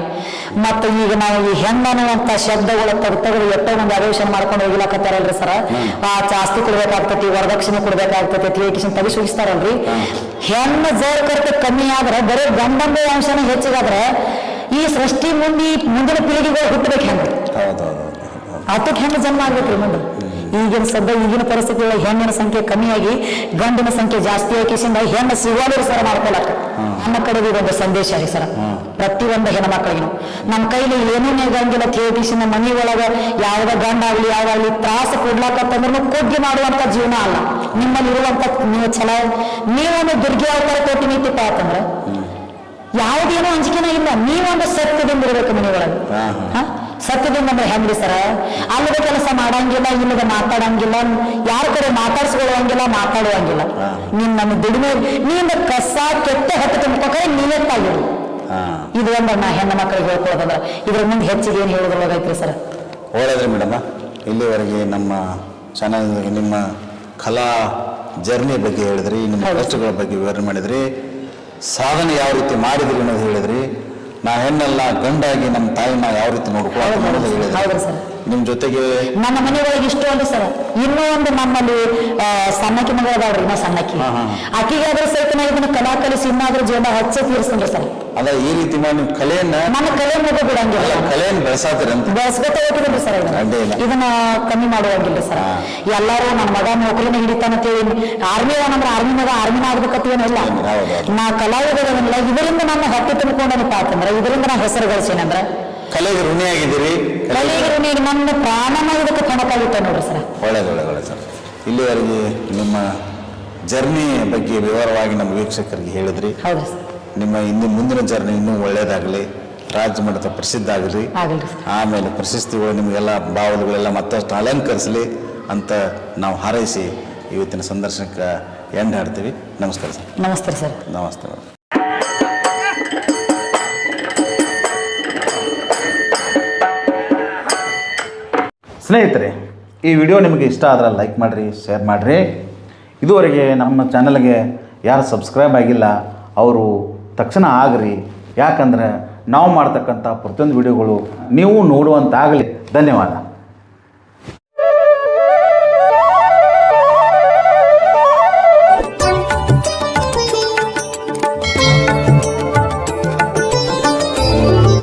ಮತ್ತೆ ಈಗ ನಾವು ಈ ಹೆಣ್ಣು ಅನ್ನುವಂಥ ಶಬ್ದಗಳ ತಗ್ತಗಳು ಎಷ್ಟೋ ಒಂದು ಅಧಿವೇಶನ ಮಾಡ್ಕೊಂಡು ಹೋಗ್ಲಾಕತ್ತಾರಲ್ರಿ ಸರ್. ಆ ಜಾಸ್ತಿ ಕೊಡ್ಬೇಕಾಗ್ತತಿ ವರದಕ್ಷಿಣೆ ಕೊಡ್ಬೇಕಾಗ್ತತಿ ಥಿಯೇಟಿಷನ್ ತೆಗಿಸಿ ಹೋಗಿಸ್ತಾರಲ್ರಿ ಹೆಣ್ಣು ಜೋರ್ ಕರ್ತ ಕಮ್ಮಿ ಆದ್ರೆ ಬರೀ ಗಂಡಂಬ ಅಂಶನ ಹೆಚ್ಚಿಗಾದ್ರೆ ಈ ಸೃಷ್ಟಿ ಮುಂದೆ ಮುಂದಿನ ಪೀಳಿಗೆಗಳು ಹುಟ್ಟಬೇಕು ಹೌದು. ಹತ್ತಕ್ಕೆ ಹೆಣ್ಣು ಜನ್ಮ ಆಗ್ಬೇಕ್ರಿ ಮುಂದೆ. ಈಗಿನ ಸದ್ಯ ಈಗಿನ ಪರಿಸ್ಥಿತಿ ಒಳಗೆ ಹೆಣ್ಣಿನ ಸಂಖ್ಯೆ ಕಮ್ಮಿಯಾಗಿ ಗಂಡಿನ ಸಂಖ್ಯೆ ಜಾಸ್ತಿ ಆಕಿಸಿಂದ ಹೆಣ್ಣು ಸಿಗೋದ್ರು ಸರ ಮಾಡ್ಕೊಳಕ ನಮ್ಮ ಕಡೆಗೆ ಇದೊಂದು ಸಂದೇಶ ರೀ ಸರ. ಪ್ರತಿಯೊಂದು ಹೆಣ್ಮಕ್ಳಿಗೂ ನಮ್ಮ ಕೈಲಿ ಏನೇನೇ ಆಗಂಗಿಲ್ಲ ಥೇಟಿಸಿನ ಮನಿ ಒಳಗ ಯಾವ್ದ ಗಂಡ ಆಗ್ಲಿ ಯಾವ್ದಾಗ್ಲಿ ತ್ರಾಸ ಕೊಡ್ಲಾಕಂದ್ರೂ ಕೊಡ್ಗೆ ಮಾಡುವಂತ ಜೀವನ ಅಲ್ಲ. ನಿಮ್ಮಲ್ಲಿ ಇರುವಂತ ನೀವು ಛಲ ನೀವೊಂದು ದುರ್ಗೆ ಅವತಾರ ಕೊಟ್ಟು ನಿಂತಿಪ್ಪ ಆತಂದ್ರ ಯಾವುದೇನೋ ಅಂಜಿಕೆನ ಇಲ್ಲ. ನೀವೊಂದು ಸತ್ಯದಿಂದ ಇರಬೇಕು ಮನೆಯೊಳಗೆ? ಸತ್ಯದಿಂದ ಅಂದ್ರೆ ಹೆಂಗ್ರಿ ಸರ? ಅಲ್ಲದ ಕೆಲಸ ಮಾಡಂಗಿಲ್ಲ ಇಲ್ಲದ ಮಾತಾಡಂಗಿಲ್ಲ ಯಾರ ಕಡೆ ಮಾತಾಡ್ಸ್ಕೊಳ್ಳುವಂಗಿಲ್ಲ ಮಾತಾಡುವಂಗಿಲ್ಲ. ನೀನ್ ನಮ್ಮ ದುಡಿಮೆ ನೀನ್ ಕಸ ಕೆಟ್ಟ ಹೊತ್ತು ನೀನೇ ನೀನೆತ್ತಾಗಿರು ಹಾ. ಇದು ಒಂದು ನಾ ಹೆಣ್ಣು ಮಕ್ಕಳಿಗೆ ಹೇಳ್ಕೊಳ್ಳೋದಂದ್ರ ಇದ್ರ ಮುಂದೆ ಹೆಚ್ಚಿಗೆ ಏನು ಹೇಳೋದ್ರೊಳಗೈತ್ರಿ ಸರ್? ಒಳ್ಳೆಯದ್ರಿ ಮೇಡಮ್. ಇಲ್ಲಿವರೆಗೆ ನಮ್ಮ ಚಾನಲ್ ನಿಮ್ಮ ಕಲಾ ಜರ್ನಿ ಬಗ್ಗೆ ಹೇಳಿದ್ರಿ ನಿಮ್ಮ. ಕಷ್ಟಗಳ ಬಗ್ಗೆ ವಿವರಣೆ ಮಾಡಿದ್ರಿ. ಸಾಧನೆ ಯಾವ ರೀತಿ ಮಾಡಿದ್ರಿ ಅನ್ನೋದು ಹೇಳಿದ್ರಿ. ನಾ ಹೆಣ್ಣೆಲ್ಲ ಗಂಡಾಗಿ ನಮ್ಮ ತಾಯಿನ ಯಾವ ರೀತಿ ನೋಡ್ಕೊಳ್ಳೋದು ಹೌದು, ಸರ್. ನಿಮ್ಮ ಜೊತೆಗೆ ನನ್ನ ಮನೆಯೊಳಗೆ ಇಷ್ಟು ಅಲ್ಲ ಸರ್ ಇನ್ನೂ ಒಂದು ನಮ್ಮಲ್ಲಿ ಸಣ್ಣಕಿ ಮಗಳು ಅದಾವ್ರಿ ನಾ ಸಣ್ಣಕಿ ಹಾ. ಆಕಿಗಾದ್ರೂ ಸಹಿತ ನಾ ಇದನ್ನ ಕಲಾ ಕಲಿಸಿ ಇನ್ನಾದ್ರೂ ಜೀವನ ಹಚ್ಚ ತೀರಿಸ್ತೀನಿ ಸರ್. ಅದ ಈ ರೀತಿ ನೀವು ಕಲೆಯನ್ನ ನನ್ನ ಕಲೆ ಮಗು ಬಿಡಂಗಿಲ್ಲ. ಕಲೆಯನ್ನ ಬೆಳೆಸಾತಿರ ಬೆಳೆಸ್ಕೊತ ಹೋಗ್ತಿದ್ರಿ ಸರ್ ಇದನ್ನ. ಕಮ್ಮಿ ಮಾಡುವಂಗಿಲ್ಲ ಸರ್. ಎಲ್ಲಾರು ನನ್ನ ಮಗ ನೌಕರಿನ ಹಿಡಿತಾನಂತೇಳಿ ಆರ್ಮಿ ಅಂದ್ರೆ ಆರ್ಮಿ ಮಗ ಆರ್ಮಿ ಆಗ್ಬೇಕತ್ತೇನಿಲ್ಲ. ನಾ ಕಲಾವಿದರಲ್ಲ ಇದರಿಂದ ನನ್ನ ಹೊಟ್ಟೆ ತುಂಬಿಕೊಂಡನಪ್ಪ ಅಂತಂದ್ರೆ ಇದರಿಂದ ನಾ ಹೆಸರು ಗಳಿಸೇನಂದ್ರ ಕಲೆಗೆ ಋಣಿಯಾಗಿದ್ದೀರಿ. ಕಲೆಗೆ ಋಣಿಯಾಗಿ ನನ್ನ ಪ್ರಾಣನ ಇದಕ್ಕೆ ಕೊಣಕಾಗಿತ್ತ ನೋಡ್ರಿ ಸರ್. ಒಳ್ಳೇದು ಒಳ್ಳೆ ಒಳ್ಳೆ ಸರ್. ಇಲ್ಲಿವರೆಗೆ ನಿಮ್ಮ ಜರ್ನಿ ಬಗ್ಗೆ ವಿವರವಾಗಿ ನಮ್ಮ ವೀಕ್ಷಕರಿಗೆ ಹೇಳಿದ್ರಿ. ಹೌದು ಸರ್. ನಿಮ್ಮ ಇನ್ನು ಮುಂದಿನ ಜರ್ನಿ ಇನ್ನೂ ಒಳ್ಳೇದಾಗಲಿ. ರಾಜ್ಯ ಮಟ್ಟದ ಪ್ರಸಿದ್ಧ ಆಗಲಿ. ಆಮೇಲೆ ಪ್ರಶಸ್ತಿಗಳು ನಿಮಗೆಲ್ಲ ಬಾವಲುಗಳೆಲ್ಲ ಮತ್ತಷ್ಟು ಅಲಂಕರಿಸಲಿ ಅಂತ ನಾವು ಹಾರೈಸಿ ಇವತ್ತಿನ ಸಂದರ್ಶನಕ್ಕೆ ಎಂಡ್ ಹಾಡ್ತೀವಿ. ನಮಸ್ಕಾರ ಸರ್. ನಮಸ್ತೆ ಸರ್. ನಮಸ್ತೆ. ಸ್ನೇಹಿತರೆ, ಈ ವಿಡಿಯೋ ನಿಮಗೆ ಇಷ್ಟ ಆದ್ರೆ ಲೈಕ್ ಮಾಡಿರಿ ಶೇರ್ ಮಾಡಿರಿ. ಇದುವರೆಗೆ ನಮ್ಮ ಚಾನಲ್ಗೆ ಯಾರು ಸಬ್ಸ್ಕ್ರೈಬ್ ಆಗಿಲ್ಲ, ಅವರು ತಕ್ಷಣ ಆಗ್ರಿ. ಯಾಕಂದ್ರೆ ನಾವು ಮಾಡ್ತಕ್ಕಂಥ ಪ್ರತಿಯೊಂದು ವಿಡಿಯೋಗಳು ನೀವು ನೋಡುವಂತಾಗಲಿ. ಧನ್ಯವಾದ.